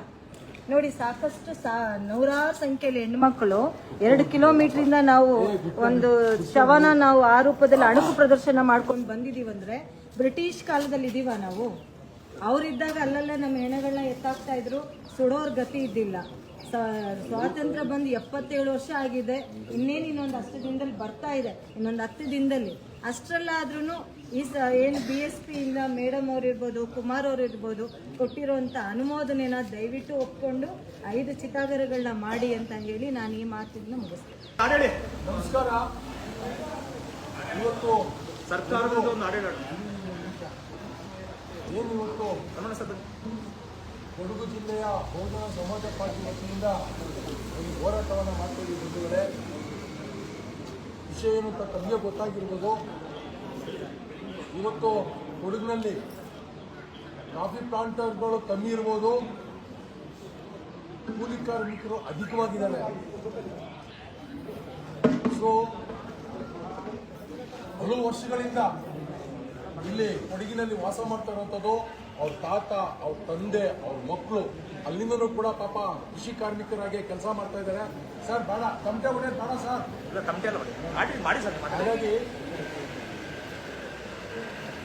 ನೋಡಿ, ಸಾಕಷ್ಟು ಸಾ, ನೂರಾರು ಸಂಖ್ಯೆಯಲ್ಲಿ ಹೆಣ್ಮಕ್ಳು ಎರಡು ಕಿಲೋಮೀಟ್ರಿಂದ ನಾವು ಒಂದು ಶವನ ನಾವು ಆ ರೂಪದಲ್ಲಿ ಅಣುಕು ಪ್ರದರ್ಶನ ಮಾಡ್ಕೊಂಡು ಬಂದಿದೀವಿ ಅಂದ್ರೆ ಬ್ರಿಟಿಷ್ ಕಾಲದಲ್ಲಿ ಇದೀವ ನಾವು. ಅವರಿದ್ದಾಗ ಅಲ್ಲಲ್ಲೇ ನಮ್ಮ ಹೆಣಗಳನ್ನ ಎತ್ತಾಕ್ತಾ ಇದ್ರು. ಸುಡೋರ್ ಗತಿ ಇದ್ದಿಲ್ಲ. ಸ್ವಾತಂತ್ರ್ಯ ಬಂದು ಎಪ್ಪತ್ತೇಳು ವರ್ಷ ಆಗಿದೆ. ಇನ್ನೇನು ಇನ್ನೊಂದು ಅಷ್ಟು ದಿನದಲ್ಲಿ ಬರ್ತಾ ಇದೆ. ಇನ್ನೊಂದು ಹತ್ತು ದಿನದಲ್ಲಿ. ಅಷ್ಟರಲ್ಲಾದ್ರೂ ಈ ಸ ಏನು ಬಿ ಎಸ್ ಪಿಯಿಂದ ಮೇಡಮ್ ಅವ್ರು ಇರ್ಬೋದು ಕುಮಾರ್ ಅವ್ರು ಇರ್ಬೋದು ಕೊಟ್ಟಿರೋಂಥ ಅನುಮೋದನೆನ ದಯವಿಟ್ಟು ಒಪ್ಕೊಂಡು ಐದು ಚಿತಾಗಾರಗಳನ್ನ ಮಾಡಿ ಅಂತ ಹೇಳಿ ನಾನು ಈ ಮಾತಿನ ಮುಗಿಸ್ತೇನೆ. ನಮಸ್ಕಾರ. ಇವತ್ತು ಸರ್ಕಾರದ ಒಂದು ಏನು ಇವತ್ತು ಕೊಡಗು ಜಿಲ್ಲೆಯ ಬಹುಜನ ಸಮಾಜ ಪಾರ್ಟಿ ವತಿಯಿಂದ ಒಂದು ಹೋರಾಟವನ್ನು ಮಾಡ್ತೀವಿ ಬಂಧುಗಳೇ. ವಿಷಯ ಏನು ಅಂತ ತಮಗೆ ಗೊತ್ತಾಗಿರ್ಬೋದು. ಇವತ್ತು ಕೊಡಗಿನಲ್ಲಿ ಕಾಫಿ ಪ್ಲಾಂಟರ್ಗಳು ಕಮ್ಮಿ ಇರ್ಬೋದು ಕೂಲಿ ಕಾರ್ಮಿಕರು ಅಧಿಕವಾಗಿದ್ದಾರೆ. ಸೊ ಹಲವು ವರ್ಷಗಳಿಂದ ಇಲ್ಲಿ ಕೊಡಗಿನಲ್ಲಿ ವಾಸ ಮಾಡ್ತಾ ಇರುವಂಥದ್ದು ಅವ್ರ ತಾತ ಅವ್ರ ತಂದೆ ಅವ್ರ ಮಕ್ಕಳು ಅಲ್ಲಿಂದಲೂ ಕೂಡ ಪಾಪ ಕೃಷಿ ಕಾರ್ಮಿಕರಾಗಿ ಕೆಲಸ ಮಾಡ್ತಾ ಇದ್ದಾರೆ. ಸರ್ ಬೇಡ ತಮಟೆ ಹೊಡೆಯೋದು ಬೇಡ ಸರ್ ಹಾಗಾಗಿ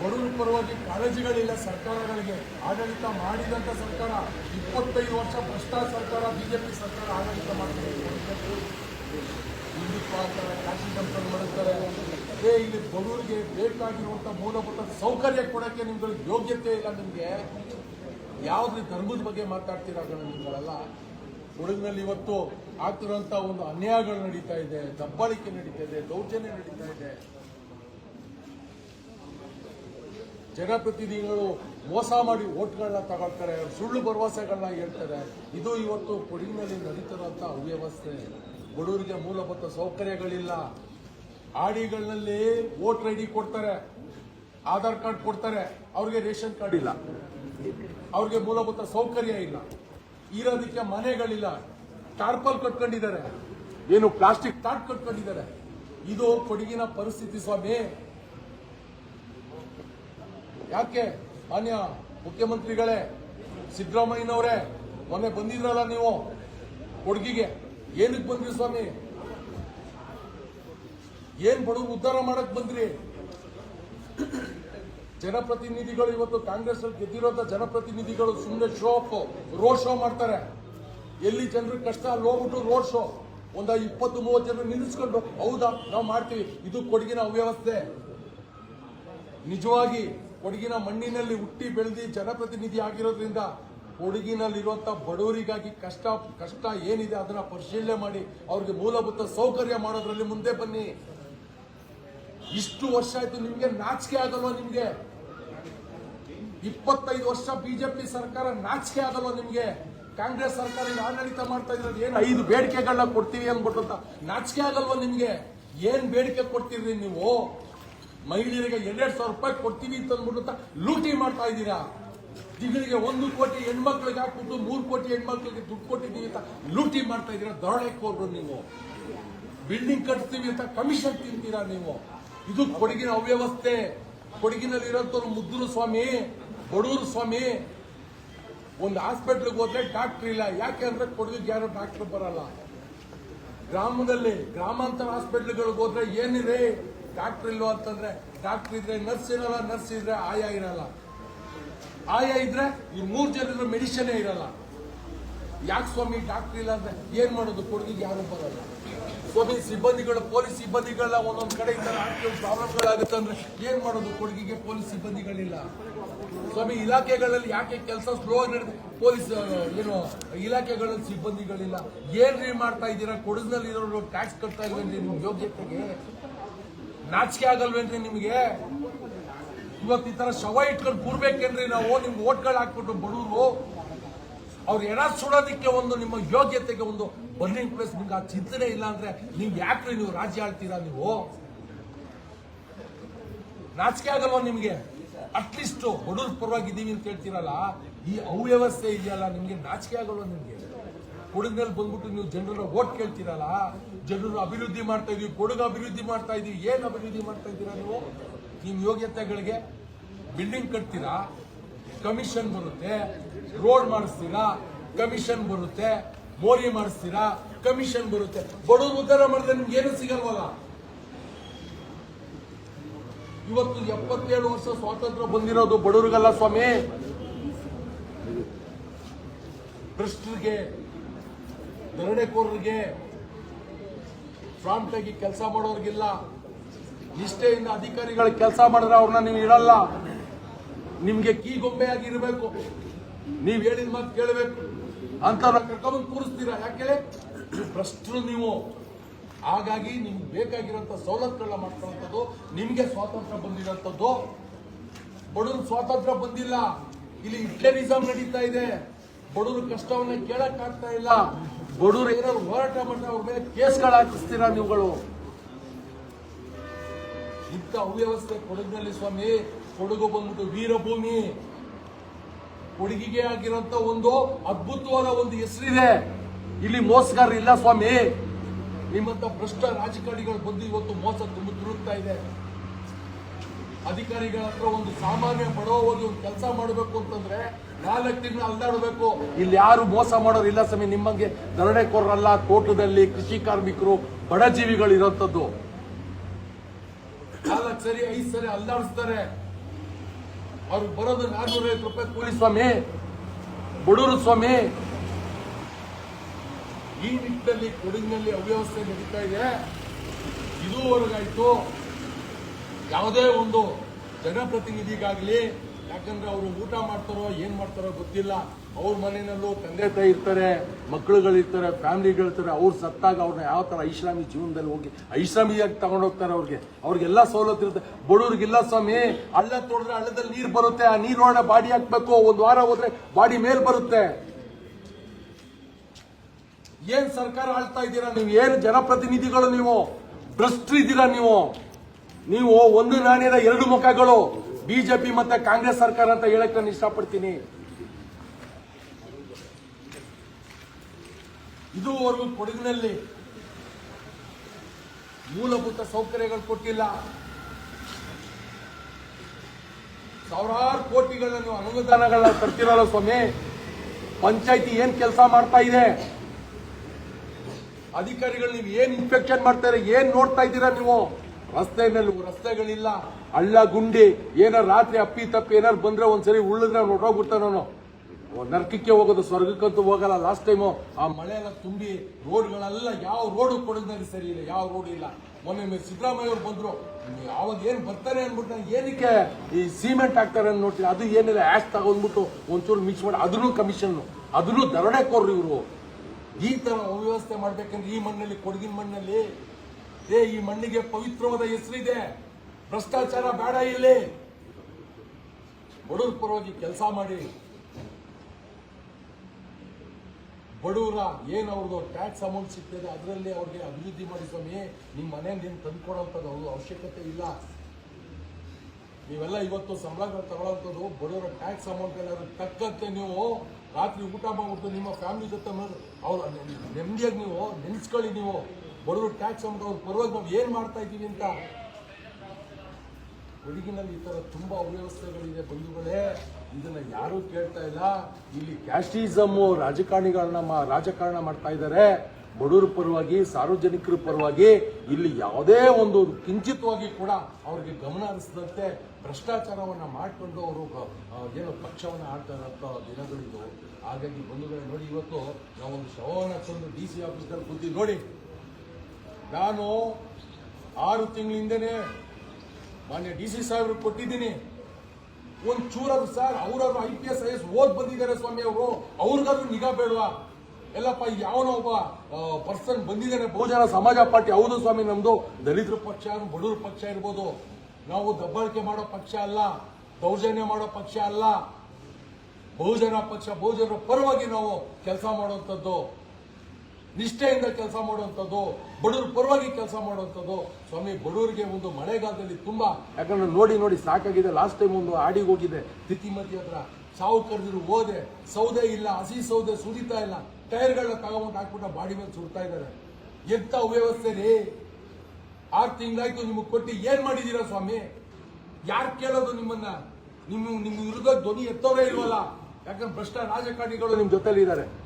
ಬಡವರ ಪರವಾಗಿ ಕಾಳಜಿಗಳಿಲ್ಲ ಸರ್ಕಾರಗಳಿಗೆ. ಆಡಳಿತ ಮಾಡಿದಂಥ ಸರ್ಕಾರ, ಇಪ್ಪತ್ತೈದು ವರ್ಷ ಭ್ರಷ್ಟ ಸರ್ಕಾರ, ಬಿಜೆಪಿ ಸರ್ಕಾರ ಆಡಳಿತ ಮಾಡ್ತಾರೆ ಕಾಶಿ ಕಂಪನಿ ಮಾಡುತ್ತಾರೆ. ಅದೇ ಇಲ್ಲಿ ಬಡವರಿಗೆ ಬೇಕಾಗಿರುವಂಥ ಮೂಲಭೂತ ಸೌಕರ್ಯ ಕೊಡೋಕ್ಕೆ ನಿಮ್ಗೆ ಯೋಗ್ಯತೆ ಇಲ್ಲ ನಿಮಗೆ. ಯಾವ್ದು ಧರ್ಮದ ಬಗ್ಗೆ ಮಾತಾಡ್ತೀರಾ ನಿಮ್ಗಳೆಲ್ಲ ಕೊಡಗಿನಲ್ಲಿ ಇವತ್ತು ಆಗ್ತಿರುವಂತಹ ಒಂದು ಅನ್ಯಾಯಗಳು ನಡೀತಾ ಇದೆ, ದಬ್ಬಾಳಿಕೆ ನಡೀತಾ ಇದೆ, ದೌರ್ಜನ್ಯ ನಡೀತಾ ಇದೆ. ಜನಪ್ರತಿನಿಧಿಗಳು ಮೋಸ ಮಾಡಿ ಓಟ್ಗಳನ್ನ ತಗೊಳ್ತಾರೆ ಸುಳ್ಳು ಭರವಸೆಗಳನ್ನ ಹೇಳ್ತಾರೆ. ಇದು ಇವತ್ತು ಕೊಡಗಿನಲ್ಲಿ ನಡೀತಿರುವಂತಹ ಅವ್ಯವಸ್ಥೆ. ಬಡವರಿಗೆ ಮೂಲಭೂತ ಸೌಕರ್ಯಗಳಿಲ್ಲ. ಆಡಿಗಳಲ್ಲಿ ವೋಟರ್ ಐ ಡಿ ಕೊಡ್ತಾರೆ ಆಧಾರ್ ಕಾರ್ಡ್ ಕೊಡ್ತಾರೆ. ಅವ್ರಿಗೆ ರೇಷನ್ ಕಾರ್ಡ್ ಇಲ್ಲ. ಅವ್ರಿಗೆ ಮೂಲಭೂತ ಸೌಕರ್ಯ ಇಲ್ಲ. ಇರೋದಕ್ಕೆ ಮನೆಗಳಿಲ್ಲ. ಟಾರ್ಪಲ್ ಕಟ್ಕೊಂಡಿದ್ದಾರೆ. ಏನು ಪ್ಲಾಸ್ಟಿಕ್? ತಾಟ್ ಕಟ್ಕೊಂಡಿದ್ದಾರೆ. ಇದು ಕೊಡಗಿನ ಪರಿಸ್ಥಿತಿ ಸ್ವಾಮಿ. ಯಾಕೆ? ಮಾನ್ಯ ಮುಖ್ಯಮಂತ್ರಿಗಳೇ, ಸಿದ್ದರಾಮಯ್ಯನವರೇ, ಮೊನ್ನೆ ಬಂದಿದ್ರಲ್ಲ ನೀವು? ಕೊಡಗಿಗೆ. ಏನಕ್ಕೆ ಬಂದ್ರಿ ಸ್ವಾಮಿ? ಏನ್ ಬಡವರು ಉದ್ಧಾರ ಮಾಡಕ್ ಬಂದ್ರಿ? ಜನಪ್ರತಿನಿಧಿಗಳು ಇವತ್ತು ಕಾಂಗ್ರೆಸ್ ಅಲ್ಲಿ ಗೆದ್ದಿರೋಂಥ ಜನಪ್ರತಿನಿಧಿಗಳು ಸುಮ್ಮನೆ ಶೋ ಅಪ್ ರೋಡ್ ಶೋ ಮಾಡ್ತಾರೆ. ಎಲ್ಲಿ ಜನರು ಕಷ್ಟ ಅಲ್ಲಿ ಹೋಗ್ಬಿಟ್ಟು ರೋಡ್ ಶೋ ಒಂದ ಇಪ್ಪತ್ತು, ಮೂವತ್ತು ಜನ ನಿಲ್ಲಿಸ್ಕೊಂಡು, ಹೌದಾ? ನಾವು ಮಾಡ್ತೀವಿ. ಇದು ಕೊಡಗಿನ ಅವ್ಯವಸ್ಥೆ. ನಿಜವಾಗಿ ಕೊಡಗಿನ ಮಣ್ಣಿನಲ್ಲಿ ಹುಟ್ಟಿ ಬೆಳೆದಿ ಜನಪ್ರತಿನಿಧಿ ಆಗಿರೋದ್ರಿಂದ ಕೊಡಗಿನಲ್ಲಿರುವಂತ ಬಡವರಿಗಾಗಿ ಕಷ್ಟ ಕಷ್ಟ ಏನಿದೆ ಅದನ್ನ ಪರಿಶೀಲನೆ ಮಾಡಿ ಅವ್ರಿಗೆ ಮೂಲಭೂತ ಸೌಕರ್ಯ ಮಾಡೋದ್ರಲ್ಲಿ ಮುಂದೆ ಬನ್ನಿ. ಇಷ್ಟು ವರ್ಷ ಆಯ್ತು ನಿಮ್ಗೆ ನಾಚಿಕೆ ಆಗಲ್ವಾ ನಿಮ್ಗೆ? ಇಪ್ಪತ್ತೈದು ವರ್ಷ ಬಿಜೆಪಿ ಸರ್ಕಾರ ನಾಚಿಕೆ ಆಗಲ್ವಾ ನಿಮ್ಗೆ? ಕಾಂಗ್ರೆಸ್ ಸರ್ಕಾರ ಆಡಳಿತ ಮಾಡ್ತಾ ಇರೋದು ಏನು? ಐದು ಬೇಡಿಕೆಗಳನ್ನ ಕೊಡ್ತೀವಿ ಅಂದ್ಬಿಟ್ಟು ನಾಚಿಕೆ ಆಗಲ್ವಾ ನಿಮ್ಗೆ? ಏನ್ ಬೇಡಿಕೆ ಕೊಡ್ತೀರಿ ನೀವು? ಮಹಿಳೆಯರಿಗೆ ಎರಡೆರಡು ಸಾವಿರ ರೂಪಾಯಿ ಕೊಡ್ತೀವಿ ಅಂತ ಅಂದ್ಬಿಟ್ಟು ಲೂಟಿ ಮಾಡ್ತಾ ಇದ್ದೀರಾ? ತಿಂಗಳಿಗೆ ಒಂದು ಕೋಟಿ ಹೆಣ್ಮಕ್ಳಿಗೆ ಹಾಕ್ಬಿಟ್ಟು ಮೂರು ಕೋಟಿ ಹೆಣ್ಮಕ್ಳಿಗೆ ದುಡ್ಡು ಕೊಟ್ಟಿದ್ದೀವಿ ಅಂತ ಲೂಟಿ ಮಾಡ್ತಾ ಇದ್ದೀರಾ? ಹೋಗ್ರು ನೀವು. ಬಿಲ್ಡಿಂಗ್ ಕಟ್ತೀವಿ ಅಂತ ಕಮಿಷನ್ ತಿಂತೀರಾ ನೀವು? ಇದು ಕೊಡಗಿನ ಅವ್ಯವಸ್ಥೆ. ಕೊಡಗಿನಲ್ಲಿ ಇರೋಂಥವ್ರು ಮುದ್ದರು ಸ್ವಾಮಿ, ಬಡೂರು ಸ್ವಾಮಿ. ಒಂದು ಹಾಸ್ಪಿಟ್ಲಿಗೆ ಹೋದ್ರೆ ಡಾಕ್ಟರ್ ಇಲ್ಲ. ಯಾಕೆ ಅಂದ್ರೆ ಕೊಡಗಿಗೆ ಯಾರು ಡಾಕ್ಟರ್ ಬರಲ್ಲ? ಗ್ರಾಮದಲ್ಲಿ, ಗ್ರಾಮಾಂತರ ಹಾಸ್ಪಿಟ್ಲ್ಗಳಿಗೆ ಹೋದ್ರೆ ಏನಿದೆ? ಡಾಕ್ಟರ್ ಇಲ್ವಾ ಅಂತಂದ್ರೆ, ಡಾಕ್ಟರ್ ಇದ್ರೆ ನರ್ಸ್ ಇರಲ್ಲ, ನರ್ಸ್ ಇದ್ರೆ ಆಯಾ ಇರಲ್ಲ. ಆಯಾ ಇದ್ರೆ ಈ ಮೂರ್ ಜನ ಮೆಡಿಷನೇ ಇರಲ್ಲ. ಯಾಕೆ ಸ್ವಾಮಿ ಡಾಕ್ಟರ್ ಇಲ್ಲ ಅಂದ್ರೆ ಏನ್ ಮಾಡೋದು? ಕೊಡಗಿಗೆ ಯಾರು ಬರಲ್ಲ. ಸ್ವಾಮಿ ಸಿಬ್ಬಂದಿಗಳು, ಪೊಲೀಸ್ ಸಿಬ್ಬಂದಿಗಳ ಒಂದೊಂದು ಕಡೆ ಇದ್ದಾರೆ ಪ್ರಾಬ್ಲಮ್ಗಳಾಗುತ್ತೆ ಅಂದ್ರೆ ಏನ್ ಮಾಡೋದು? ಕೊಡಗಿಗೆ ಪೊಲೀಸ್ ಸಿಬ್ಬಂದಿಗಳಿಲ್ಲ. ಸ್ವಾಮಿ ಇಲಾಖೆಗಳಲ್ಲಿ ಯಾಕೆ ಕೆಲಸ ಸ್ಲೋ ಆಗಿ ನಡೆದ ಪೊಲೀಸ್ ಏನು, ಇಲಾಖೆಗಳಲ್ಲಿ ಸಿಬ್ಬಂದಿಗಳಿಲ್ಲ. ಏನ್ರಿ ಮಾಡ್ತಾ ಇದ್ದೀರಾ? ಕೊಡಗಿನಲ್ಲಿ ಇರೋರು ಟ್ಯಾಕ್ಸ್ ಕಟ್ತಾ ಇದ್ರೆ ನಿಮ್ ಯೋಗ್ಯತೆಗೆ. ನಾಚಿಕೆ ಆಗಲ್ವೇನ್ರಿ ನಿಮಗೆ? ಇವತ್ತು ಈ ತರ ಶವ ಇಟ್ಕೊಂಡು ಕೂರ್ಬೇಕೇನ್ರಿ ನಾವು? ನಿಮ್ಗೆ ಓಟ್ಗಳು ಹಾಕ್ಬಿಟ್ಟು ಬಡವರು ಅವ್ರು ಎಣ ಸುಡೋದಕ್ಕೆ ಒಂದು ನಿಮ್ಮ ಯೋಗ್ಯತೆಗೆ ಒಂದು ಬರ್ನಿಂಗ್ ಪ್ಲೇಸ್ ನಿಮ್ಗೆ ಆ ಚಿಂತನೆ ಇಲ್ಲ ಅಂದ್ರೆ ನೀವು ಯಾಕ್ರಿ ನೀವು ರಾಜ್ಯ ಆಳ್ತೀರಾ ನೀವು? ನಾಚಿಕೆ ಆಗಲ್ವ ನಿಮ್ಗೆ? ಅಟ್ಲೀಸ್ಟ್ ಬಡವ್ರ ಪರವಾಗಿದ್ದೀವಿ ಅಂತ ಹೇಳ್ತೀರಲ್ಲ, ಈ ಅವ್ಯವಸ್ಥೆ ಇದೆಯಲ್ಲ, ನಿಮ್ಗೆ ನಾಚಿಕೆ ಆಗಲ್ವ ನಿಮ್ಗೆ? ಕೊಡಗಿನಲ್ಲಿ ಬಂದ್ಬಿಟ್ಟು ನೀವು ಜನರನ್ನ ಓಟ್ ಕೇಳ್ತೀರಲ್ಲ ಜನರು ಅಭಿವೃದ್ಧಿ ಮಾಡ್ತಾ ಇದೀವಿ, ಕೊಡಗು ಅಭಿವೃದ್ಧಿ ಮಾಡ್ತಾ ಇದೀವಿ, ಏನ್ ಅಭಿವೃದ್ಧಿ ಮಾಡ್ತಾ ಇದ್ದೀರಾ ನೀವು? ನಿಮ್ಮ ಯೋಗ್ಯತೆಗಳಿಗೆ ಬಿಲ್ಡಿಂಗ್ ಕಟ್ತೀರಾ ಕಮಿಷನ್ ಬರುತ್ತೆ ರೋಡ್ ಮಾಡಿಸ್ತೀರಾ ಕಮಿಷನ್ ಬರುತ್ತೆ ಮೋರಿ ಮಾಡಿಸ್ತೀರಾ ಕಮಿಷನ್ ಬರುತ್ತೆ. ಬಡವರು ಉದ್ಧಾರ ಮಾಡಿದ್ರೆ ನಿಮ್ಗೆ ಏನು ಸಿಗಲ್ವಲ್ಲ? ಇವತ್ತು ಎಪ್ಪತ್ತೇಳು ವರ್ಷ ಸ್ವಾತಂತ್ರ್ಯ ಬಂದಿರೋದು ಬಡವರಿಗಲ್ಲ ಸ್ವಾಮಿ. ಭ್ರಷ್ಟರಿಗೆ ದರೋಡೆಕೋರರಿಗೆ ಫ್ರಾಂಟ್ ಆಗಿ ಕೆಲಸ ಮಾಡೋರಿಗಿಲ್ಲ. ನಿಷ್ಠೆಯಿಂದ ಅಧಿಕಾರಿಗಳು ಕೆಲಸ ಮಾಡಿದ್ರೆ ಅವ್ರನ್ನ ನೀವು ಇಡಲ್ಲ ನಿಮ್ಗೆ ಕೀ ಗೊಂಬೆಯಾಗಿ ಇರಬೇಕು. ನೀವ್ ಹೇಳಿದ ಮಾತು ಕೇಳಬೇಕು. ಅಂತ ಕರ್ಕೊಂಡ್ ಕೂರಿಸ್ತೀರಾ? ಯಾಕೆ ಪ್ರಶ್ನೆ ನೀವು ಹಾಗಾಗಿ ನಿಮ್ಗೆ ಬೇಕಾಗಿರೋಂಥ ಸವಲತ್ತುಗಳನ್ನ ಮಾಡ್ಕೊಳ್ಳೋಂಥದ್ದು ನಿಮ್ಗೆ ಸ್ವಾತಂತ್ರ್ಯ ಬಂದಿರೋಂಥದ್ದು. ಬಡವ್ರ ಸ್ವಾತಂತ್ರ್ಯ ಬಂದಿಲ್ಲ. ಇಲ್ಲಿ ಹಿಟ್ಲರಿಸಂ ನಡೀತಾ ಇದೆ. ಬಡವ್ರ ಕಷ್ಟವನ್ನ ಕೇಳಕ್ ಆಗ್ತಾ ಇಲ್ಲ. ಬಡವ್ರು ಏನಾದ್ರು ಹೋರಾಟ ಮಾಡಿದ್ರೆ ಅವ್ರ ಮೇಲೆ ಕೇಸ್ಗಳು ಹಾಕಿಸ್ತೀರಾ ನೀವುಗಳು? ಇಂಥ ಅವ್ಯವಸ್ಥೆ ಕೊಡಗಿನಲ್ಲಿ ಸ್ವಾಮಿ, ಕೊಡಗು ಬಂದ್ಬಿಟ್ಟು ವೀರಭೂಮಿ. ಕೊಡಗಿಗೆ ಆಗಿರೋಂಥ ಒಂದು ಅದ್ಭುತವಾದ ಒಂದು ಹೆಸರಿದೆ. ಇಲ್ಲಿ ಮೋಸಗಾರ ಇಲ್ಲ ಸ್ವಾಮಿ. ನಿಮ್ಮಂತ ಭ್ರಷ್ಟ ರಾಜಕಾರಣಿಗಳು ಬಂದು ಇವತ್ತು ಮೋಸ ತುಂಬ ತಿರುಗ್ತಾ ಇದೆ. ಅಧಿಕಾರಿಗಳ ಹತ್ರ ಒಂದು ಸಾಮಾನ್ಯ ಬಡವ ಹೋಗಿ ಒಂದು ಕೆಲಸ ಮಾಡಬೇಕು ಅಂತಂದ್ರೆ ನಾಲ್ಕು ತಿಂಗಳು ಅಲ್ದಾಡಬೇಕು ಇಲ್ಲಿ ಯಾರು ಮೋಸ ಮಾಡೋರು ಇಲ್ಲ ಸ್ವಾಮಿ, ನಿಮ್ಮಂಗೆ ದರೋಡೆಕೋರರಲ್ಲ ತೋಟದಲ್ಲಿ ಕೃಷಿ ಕಾರ್ಮಿಕರು ಬಡ ಜೀವಿಗಳು ಇರೋಂಥದ್ದು ನಾಲ್ಕು ಸರಿ, ಐದು ಸರಿ ಅಲ್ದಾಡಿಸ್ತಾರೆ ಅವ್ರು ಬರೋದು ನಾನ್ನೂರ ಐವತ್ತು ರೂಪಾಯಿ ಕೂಲಿ ಸ್ವಾಮಿ. ಬಡೂರು ಸ್ವಾಮಿ. ಈ ನಿಟ್ಟಿನಲ್ಲಿ, ಕೊಡಗಿನಲ್ಲಿ ಅವ್ಯವಸ್ಥೆ ನಡೀತಾ ಇದೆ. ಇದುವರೆಗಾಯ್ತು. ಯಾವುದೇ ಒಂದು ಜನಪ್ರತಿನಿಧಿಗಾಗ್ಲಿ ಯಾಕಂದ್ರೆ ಅವರು ಊಟ ಮಾಡ್ತಾರೋ, ಏನ್ ಮಾಡ್ತಾರೋ ಗೊತ್ತಿಲ್ಲ. ಅವ್ರ ಮನೆಯಲ್ಲೂ ತಂದೆ ತಾಯಿ ಇರ್ತಾರೆ ಮಕ್ಕಳುಗಳಿರ್ತಾರೆ ಫ್ಯಾಮಿಲಿಗಳಿರ್ತಾರೆ ಅವ್ರು ಸತ್ತಾಗ ಅವ್ರನ್ನ ಯಾವ ತರ ಐಶ್ರಾಮಿ ಜೀವನದಲ್ಲಿ ಹೋಗಿ ಐಷಾಮಿಯಾಗಿ ತಗೊಂಡೋಗ್ತಾರೆ ಅವ್ರಿಗೆ. ಅವ್ರಿಗೆಲ್ಲ ಸವಲತ್ತು ಇರುತ್ತೆ. ಬಡವ್ರಿಗಿಲ್ಲ ಸ್ವಾಮಿ, ಹಳ್ಳ ತೋಡಿದ್ರೆ ಹಳ್ಳದಲ್ಲಿ ನೀರು ಬರುತ್ತೆ, ಆ ನೀರೊಳಗೆ ಬಾಡಿ ಹಾಕ್ಬೇಕು, ಒಂದ್ ವಾರ ಹೋದ್ರೆ ಬಾಡಿ ಮೇಲ್ ಬರುತ್ತೆ. ಏನ್ ಸರ್ಕಾರ ಆಳ್ತಾ ಇದ್ದೀರಾ ನೀವು? ಏನು ಜನಪ್ರತಿನಿಧಿಗಳು ನೀವು? ಭ್ರಷ್ಟ್ರಿದ್ದೀರಾ ನೀವು? ನೀವು ಒಂದು ನಾಣ್ಯದ ಎರಡು ಮುಖಗಳು. ಬಿಜೆಪಿ ಮತ್ತೆ ಕಾಂಗ್ರೆಸ್ ಸರ್ಕಾರ ಅಂತ ಹೇಳಕ್ ನಾನು ಇಷ್ಟಪಡ್ತೀನಿ. ಇದುವರೆಗೂ ಕೊಡಗಿನಲ್ಲಿ ಮೂಲಭೂತ ಸೌಕರ್ಯಗಳು ಕೊಟ್ಟಿಲ್ಲ. ಸಾವಿರಾರು ಕೋಟಿಗಳನ್ನು ಅನುದಾನಗಳನ್ನ ತರ್ತಿರಲ್ಲ ಸ್ವಾಮಿ? ಪಂಚಾಯತಿ ಏನ್ ಕೆಲಸ ಮಾಡ್ತಾ ಇದೆ? ಅಧಿಕಾರಿಗಳು ನೀವು ಏನ್ ಇನ್ಸ್ಪೆಕ್ಷನ್ ಮಾಡ್ತಾರೆ ಏನ್ ನೋಡ್ತಾ ಇದ್ದೀರಾ ನೀವು? ರಸ್ತೆನಲ್ಲಿ ರಸ್ತೆಗಳಿಲ್ಲ. ಹಳ್ಳ ಗುಂಡಿ, ಏನಾರು ರಾತ್ರಿ ಅಪ್ಪಿ ತಪ್ಪಿ ಏನಾರು ಬಂದ್ರೆ ಒಂದ್ಸರಿ ಉಳಿದ್ರೆ ಹೊರಟೋಗ್ಬಿಡ್ತಾನೆ ನಾನು ನರ್ಕಕ್ಕೆ ಹೋಗೋದು, ಸ್ವರ್ಗಕ್ಕಂತೂ ಹೋಗಲ್ಲ. ಲಾಸ್ಟ್ ಟೈಮು ಆ ಮಳೆ ಎಲ್ಲ ತುಂಬಿ ರೋಡ್ಗಳೆಲ್ಲ ಯಾವ ರೋಡ್ ಕೊಡೋದ್ರಲ್ಲಿ ಸರಿ ಇಲ್ಲ, ಯಾವ ರೋಡ್ ಇಲ್ಲ. ಮೊನ್ನೆ ಸಿದ್ದರಾಮಯ್ಯ ಅವ್ರು ಬಂದ್ರು. ಯಾವಾಗ ಏನು ಬರ್ತಾರೆ ಅಂದ್ಬಿಟ್ಟು ಏನಕ್ಕೆ ಈ ಸಿಮೆಂಟ್ ಹಾಕ್ತಾರೆ ಅಂತ ನೋಡ್ತೀನಿ. ಅದು ಏನಿಲ್ಲ ಆಶ್ ತಗೊಂಡ್ಬಿಟ್ಟು ಒಂಚೂರು ಮಿಕ್ಸ್ ಮಾಡಿ. ಅದನ್ನು ಕಮಿಷನ್ ಅದನ್ನು ದರೋಡೆಕೋರ್ರು ಇವರು. ಈ ತರ ಅವ್ಯವಸ್ಥೆ ಮಾಡ್ಬೇಕಂದ್ರೆ ಈ ಮಣ್ಣಲ್ಲಿ, ಕೊಡಗಿನ ಮಣ್ಣಲ್ಲಿ ಏ, ಈ ಮಣ್ಣಿಗೆ ಪವಿತ್ರವಾದ ಹೆಸರಿದೆ. ಭ್ರಷ್ಟಾಚಾರ ಬೇಡ ಇಲ್ಲಿ. ಬಡವ್ರ ಪರವಾಗಿ ಕೆಲಸ ಮಾಡಿ. ಬಡವರ ಏನು ಅವ್ರದ್ದು ಟ್ಯಾಕ್ಸ್ ಅಮೌಂಟ್ ಸಿಗ್ತದೆ, ಅದರಲ್ಲಿ ಅವ್ರಿಗೆ ಅಭಿವೃದ್ಧಿ ಮಾಡಿ ಸ್ವಾಮಿ. ನಿಮ್ಮ ಮನೆಯಿಂದ ಏನು ತಂದ್ಕೊಡೋಂಥದ್ದು ಅವ್ರ ಅವಶ್ಯಕತೆ ಇಲ್ಲ. ನೀವೆಲ್ಲ ಇವತ್ತು ಸಂಬಳಗಳು ತಗೊಳ್ಳೋಂಥದ್ದು ಬಡವರ ಟ್ಯಾಕ್ಸ್ ಅಮೌಂಟ್ ಎಲ್ಲ ತಕ್ಕಂತೆ ನೀವು, ರಾತ್ರಿ ಊಟ ಮಾಡ್ಬಿಟ್ಟು ನಿಮ್ಮ ಫ್ಯಾಮಿಲಿ ಜೊತೆ ಅವ್ರ ನೆಮ್ಮದಿಯಾಗಿ ನೀವು, ನೆನೆಸ್ಕೊಳ್ಳಿ ನೀವು. ಬಡವರು ಟ್ಯಾಕ್ಸ್ ಅಂತ ಅವ್ರ ಪರವಾಗಿ ನಾವು ಏನು ಮಾಡ್ತಾ ಇದ್ದೀವಿ ಅಂತ ಕೊಡಗಿನಲ್ಲಿ ಈ ಥರ ತುಂಬ ಅವ್ಯವಸ್ಥೆಗಳಿದೆ ಬಂಧುಗಳೇ. ಇದನ್ನು ಯಾರೂ ಕೇಳ್ತಾ ಇಲ್ಲ. ಇಲ್ಲಿ ಕ್ಯಾಸ್ಟಿಸಮ್ಮು ರಾಜಕಾರಣಿಗಳನ್ನ ರಾಜಕಾರಣ ಮಾಡ್ತಾ ಇದ್ದಾರೆ. ಬಡವರ ಪರವಾಗಿ, ಸಾರ್ವಜನಿಕರ ಪರವಾಗಿ ಇಲ್ಲಿ ಯಾವುದೇ ಒಂದು ಕಿಂಚಿತವಾಗಿ ಕೂಡ ಅವ್ರಿಗೆ ಗಮನ ಹರಿಸದಂತೆ ಭ್ರಷ್ಟಾಚಾರವನ್ನು ಮಾಡಿಕೊಂಡು ಅವರು ಏನು ಪಕ್ಷವನ್ನು ಆಡ್ತಾ ಇರೋಂಥ ದಿನಗಳಿದ್ದವು ಹಾಗಾಗಿ ಬಂಧುಗಳೇ ನೋಡಿ, ಇವತ್ತು ನಾವೊಂದು ಶವವನ್ನು ತಂದು ಡಿ ಸಿ ಆಫೀಸ್ನಲ್ಲಿ ಕೂತಿದ್ದು ನೋಡಿ ನಾನು ಆರು ತಿಂಗಳ ಹಿಂದೆನೆ ಮಾನ್ಯ ಡಿ ಸಿ ಸಾಹೇಬ್ರು ಕೊಟ್ಟಿದ್ದೀನಿ. ಒಂದು ಚೂರವ್ರು ಸರ್, ಅವ್ರವ್ರು I P S I S ಓದ್ ಬಂದಿದ್ದಾರೆ ಸ್ವಾಮಿ ಅವರು. ಅವ್ರಿಗಾದ್ರೂ ನಿಗಾ ಬೇಡವಾ? ಎಲ್ಲಪ್ಪ ಯಾವನೋ ಒಬ್ಬ ಪರ್ಸನ್ ಬಂದಿದ್ದಾನೆ, ಬಹುಜನ ಸಮಾಜ ಪಾರ್ಟಿ. ಹೌದು ಸ್ವಾಮಿ, ನಮ್ದು ದಲಿತರ ಪಕ್ಷ, ಬಡವ್ರ ಪಕ್ಷ ಇರ್ಬೋದು. ನಾವು ದಬ್ಬಾಳಿಕೆ ಮಾಡೋ ಪಕ್ಷ ಅಲ್ಲ, ದೌರ್ಜನ್ಯ ಮಾಡೋ ಪಕ್ಷ ಅಲ್ಲ. ಬಹುಜನ ಪಕ್ಷ, ಬಹುಜನರ ಪರವಾಗಿ ನಾವು ಕೆಲಸ ಮಾಡುವಂಥದ್ದು. ನಿಷ್ಠೆಯಿಂದ ಕೆಲಸ ಮಾಡುವಂಥದ್ದು, ಬಡವ್ರ ಪರವಾಗಿ ಕೆಲಸ ಮಾಡುವಂಥದ್ದು. ಸ್ವಾಮಿ, ಬಡವರಿಗೆ ಒಂದು ಮಳೆಗಾಲದಲ್ಲಿ ತುಂಬ ಯಾಕಂದ್ರೆ ನೋಡಿ ನೋಡಿ, ಸಾಕಾಗಿದೆ. ಲಾಸ್ಟ್ ಟೈಮ್ ಒಂದು ಆಡಿಗೆ ಹೋಗಿದೆ ತಿಥಿಮತಿ ಹತ್ರ. ಸಾವು ಕರೆದಿರು, ಹೋದೆ. ಸೌದೆ ಇಲ್ಲ, ಹಸಿ ಸೌದೆ ಸುರಿತಾ ಇಲ್ಲ. ಟೈರ್ಗಳನ್ನ ತಗೊಂಡು ಹಾಕ್ಬಿಟ್ಟು ಬಾಡಿ ಮೇಲೆ ಸುಡ್ತಾ ಇದ್ದಾರೆ. ಎಂತ ಅವ್ಯವಸ್ಥೆ ರೀ? ಆರು ತಿಂಗಳಾಯ್ತು ನಿಮಗೆ ಕೊಟ್ಟು ಏನ್ ಮಾಡಿದೀರಾ ಸ್ವಾಮಿ? ಯಾರು ಕೇಳೋದು ನಿಮ್ಮನ್ನ? ನಿಮ್ಮ ನಿಮ್ಮ ವಿರುದ್ಧ ಧ್ವನಿ ಎತ್ತೋರೇ ಇಲ್ವಲ್ಲ? ಯಾಕಂದ್ರೆ ಭ್ರಷ್ಟ ರಾಜಕಾರಣಿಗಳು ನಿಮ್ ಜೊತೆಲಿ ಇದ್ದಾರೆ.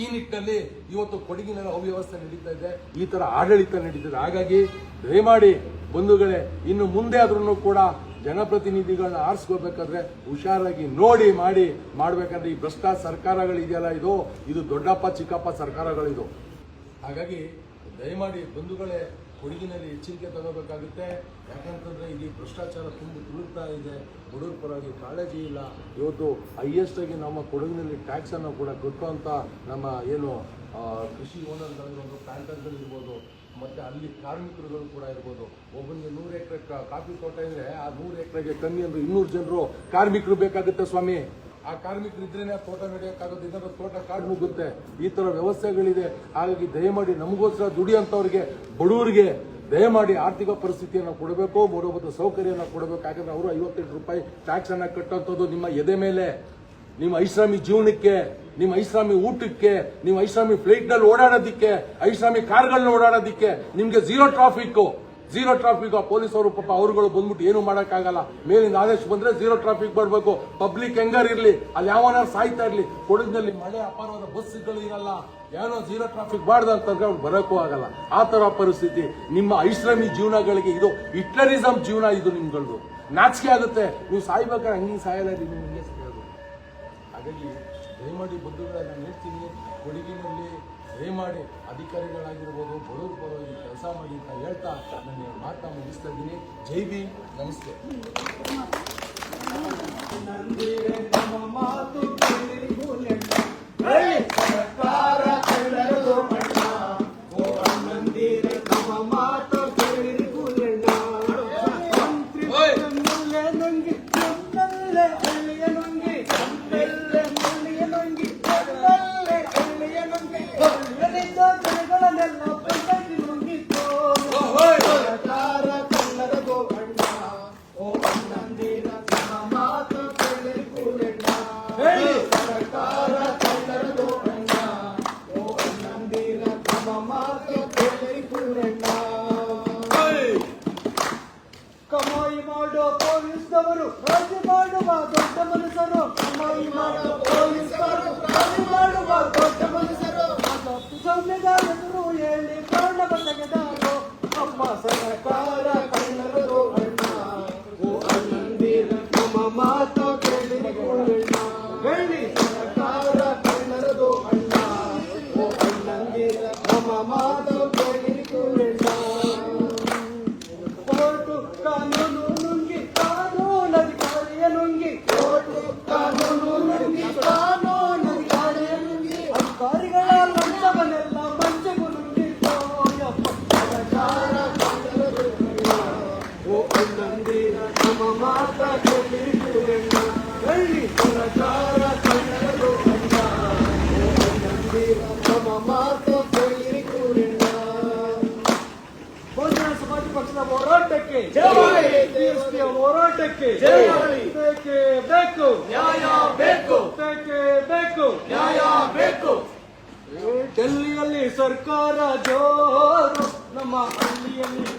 ಈ ನಿಟ್ಟಿನಲ್ಲಿ ಇವತ್ತು ಕೊಡಗಿನ ಅವ್ಯವಸ್ಥೆ ನಡೀತಾ ಇದೆ, ಈ ತರ ಆಡಳಿತ ನಡೀತಿದೆ. ಹಾಗಾಗಿ ದಯಮಾಡಿ ಬಂಧುಗಳೇ, ಇನ್ನು ಮುಂದೆ ಆದ್ರೂ ಕೂಡ ಜನಪ್ರತಿನಿಧಿಗಳನ್ನ ಆರಿಸ್ಕೋಬೇಕಾದ್ರೆ ಹುಷಾರಾಗಿ ನೋಡಿ ಮಾಡಿ ಮಾಡ್ಬೇಕಂದ್ರೆ ಈ ಭ್ರಷ್ಟ ಸರ್ಕಾರಗಳಿದೆಯಲ್ಲ ಇದು? ಇದು ದೊಡ್ಡಪ್ಪ ಚಿಕ್ಕಪ್ಪ ಸರ್ಕಾರಗಳಿದು. ಹಾಗಾಗಿ ದಯಮಾಡಿ ಬಂಧುಗಳೇ ಕೊಡಗಿನಲ್ಲಿ ಎಚ್ಚರಿಕೆ ತಗೋಬೇಕಾಗುತ್ತೆ. ಯಾಕಂತಂದರೆ ಇಲ್ಲಿ ಭ್ರಷ್ಟಾಚಾರ ತುಂಬಿ ತುಳುಕ್ತಾ ಇದೆ. ಬಡವ್ರ ಪರವಾಗಿ ಕಾಳಜಿ ಇಲ್ಲ. ಇವತ್ತು ಹೈಯೆಸ್ಟ್ ಆಗಿ ನಮ್ಮ ಕೊಡಗಿನಲ್ಲಿ ಟ್ಯಾಕ್ಸ್ ಅನ್ನು ಕೂಡ ಕಟ್ಟುವಂಥ ನಮ್ಮ ಏನು ಕೃಷಿ ಓನರ್ಗಳಿರ್ಬೋದು ಪ್ಲಾಂಟರ್ಗಳಿರ್ಬೋದು ಮತ್ತೆ ಅಲ್ಲಿ ಕಾರ್ಮಿಕರುಗಳು ಕೂಡ ಇರ್ಬೋದು. ಒಬ್ಬನಿಗೆ ನೂರು ಎಕರೆ ಕಾಫಿ ತೋಟ ಇದ್ದರೆ ಆ ನೂರು ಎಕರೆಗೆ ಕಮ್ಮಿ ಅಂದ್ರೆ ಇನ್ನೂರು ಜನರು ಕಾರ್ಮಿಕರು ಬೇಕಾಗುತ್ತೆ ಸ್ವಾಮಿ. ಆ ಕಾರ್ಮಿಕರು ಇದ್ರೇನೆ ಆ ತೋಟ ನಡೆಯೋಕ್ಕಾಗೋದು ಇದರ ತೋಟ ಕಾಡು ನುಗ್ಗುತ್ತೆ ಈ ತರ ವ್ಯವಸ್ಥೆಗಳಿದೆ. ಹಾಗಾಗಿ ದಯಮಾಡಿ ನಮಗೋಸ್ಕರ ದುಡಿಯಂತವ್ರಿಗೆ, ಬಡವರಿಗೆ ದಯಮಾಡಿ ಆರ್ಥಿಕ ಪರಿಸ್ಥಿತಿಯನ್ನು ಕೊಡಬೇಕು, ಮೂಲಭೂತ ಸೌಕರ್ಯನ ಕೊಡಬೇಕು. ಯಾಕಂದ್ರೆ ಅವರು ಐವತ್ತೆಂಟು ರೂಪಾಯಿ ಟ್ಯಾಕ್ಸ್ ಅನ್ನ ಕಟ್ಟುವಂಥದ್ದು ನಿಮ್ಮ ಎದೆ ಮೇಲೆ. ನಿಮ್ಮ ಐಶ್ರಾಮಿ ಜೀವನಕ್ಕೆ, ನಿಮ್ಮ ಐಶ್ರಾಮಿ ಊಟಕ್ಕೆ, ನಿಮ್ಮ ಐಶ್ರಾಮಿ ಫ್ಲೈಟ್ನಲ್ಲಿ ಓಡಾಡೋದಿಕ್ಕೆ ಐಶ್ರಾಮಿ ಕಾರ್ಗಳನ್ನ ಓಡಾಡೋದಿಕ್ಕೆ ನಿಮ್ಗೆ zero traffic zero traffic police ಅವರು ಪಾಪ ಅವರುಗಳು ಬಂದ್ಬಿಟ್ಟು ಏನು ಮಾಡೋಕ್ಕಾಗಲ್ಲ. ಮೇಲಿಂದ ಆದೇಶ ಬಂದ್ರೆ ಝೀರೋ ಟ್ರಾಫಿಕ್ ಬರಬೇಕು. ಪಬ್ಲಿಕ್ ಹೆಂಗರ್ ಇರ್ಲಿ, ಅಲ್ಲಿ ಯಾವನಾರು ಸಾಯ್ತಾ ಇರ್ಲಿ ಕೊಡಗಿನಲ್ಲಿ ಮಳೆ ಅಪಾರವಾದ ಬಸ್ಗಳು ಇರಲ್ಲ. ಏನೋ ಝೀರೋ ಟ್ರಾಫಿಕ್ ಬಾರ್ದು ಅಂತಂದ್ರೆ ಅವ್ರು ಬರೋಕ್ಕೂ ಆಗಲ್ಲ. ಆ ತರ ಪರಿಸ್ಥಿತಿ. ನಿಮ್ಮ ಐಶ್ರಮಿ ಜೀವನಗಳಿಗೆ ಇದು ಹಿಟ್ಲರಿಸಮ್ ಜೀವನ ಇದು ನಿಮ್ಗಳದು. ನಾಚಿಕೆ ಆಗುತ್ತೆ. ನೀವು ಸಾಯ್ಬೇಕಾದ್ರೆ ಹಂಗೆ ಸಾಯಲ್ಲ ನಿಮ್ಗೆ ಸಿಗೋದು ಹಾಗಾಗಿ ದಯಮಾಡಿ ನಾನು ಹೇಳ್ತೀನಿ. ಕೊಡಗಿನಲ್ಲಿ ದಯಮಾಡಿ ಅಧಿಕಾರಿಗಳಾಗಿರ್ಬೋದು, ಬಡವರು ಮಾಡಿ ಅಂತ ಹೇಳ್ತಾ ನನ್ನ ಮಾತನ್ನು ಮುಗಿಸ್ತಾ ಇದ್ದೀನಿ. ಜೈ ಬಿ ನಮಸ್ತೆ. ಕಮಾಯಿ ಹೋರಾಟಕ್ಕೆ ಬೇಕೇ ಬೇಕು. ನ್ಯಾಯ ಬೇಕು. ಬೇಕೇ ಬೇಕು. ನ್ಯಾಯ ಬೇಕು. ಡೆಲ್ಲಿಯಲ್ಲಿ ಸರ್ಕಾರ ಜೋರು ನಮ್ಮ ಹಳ್ಳಿಯಲ್ಲಿ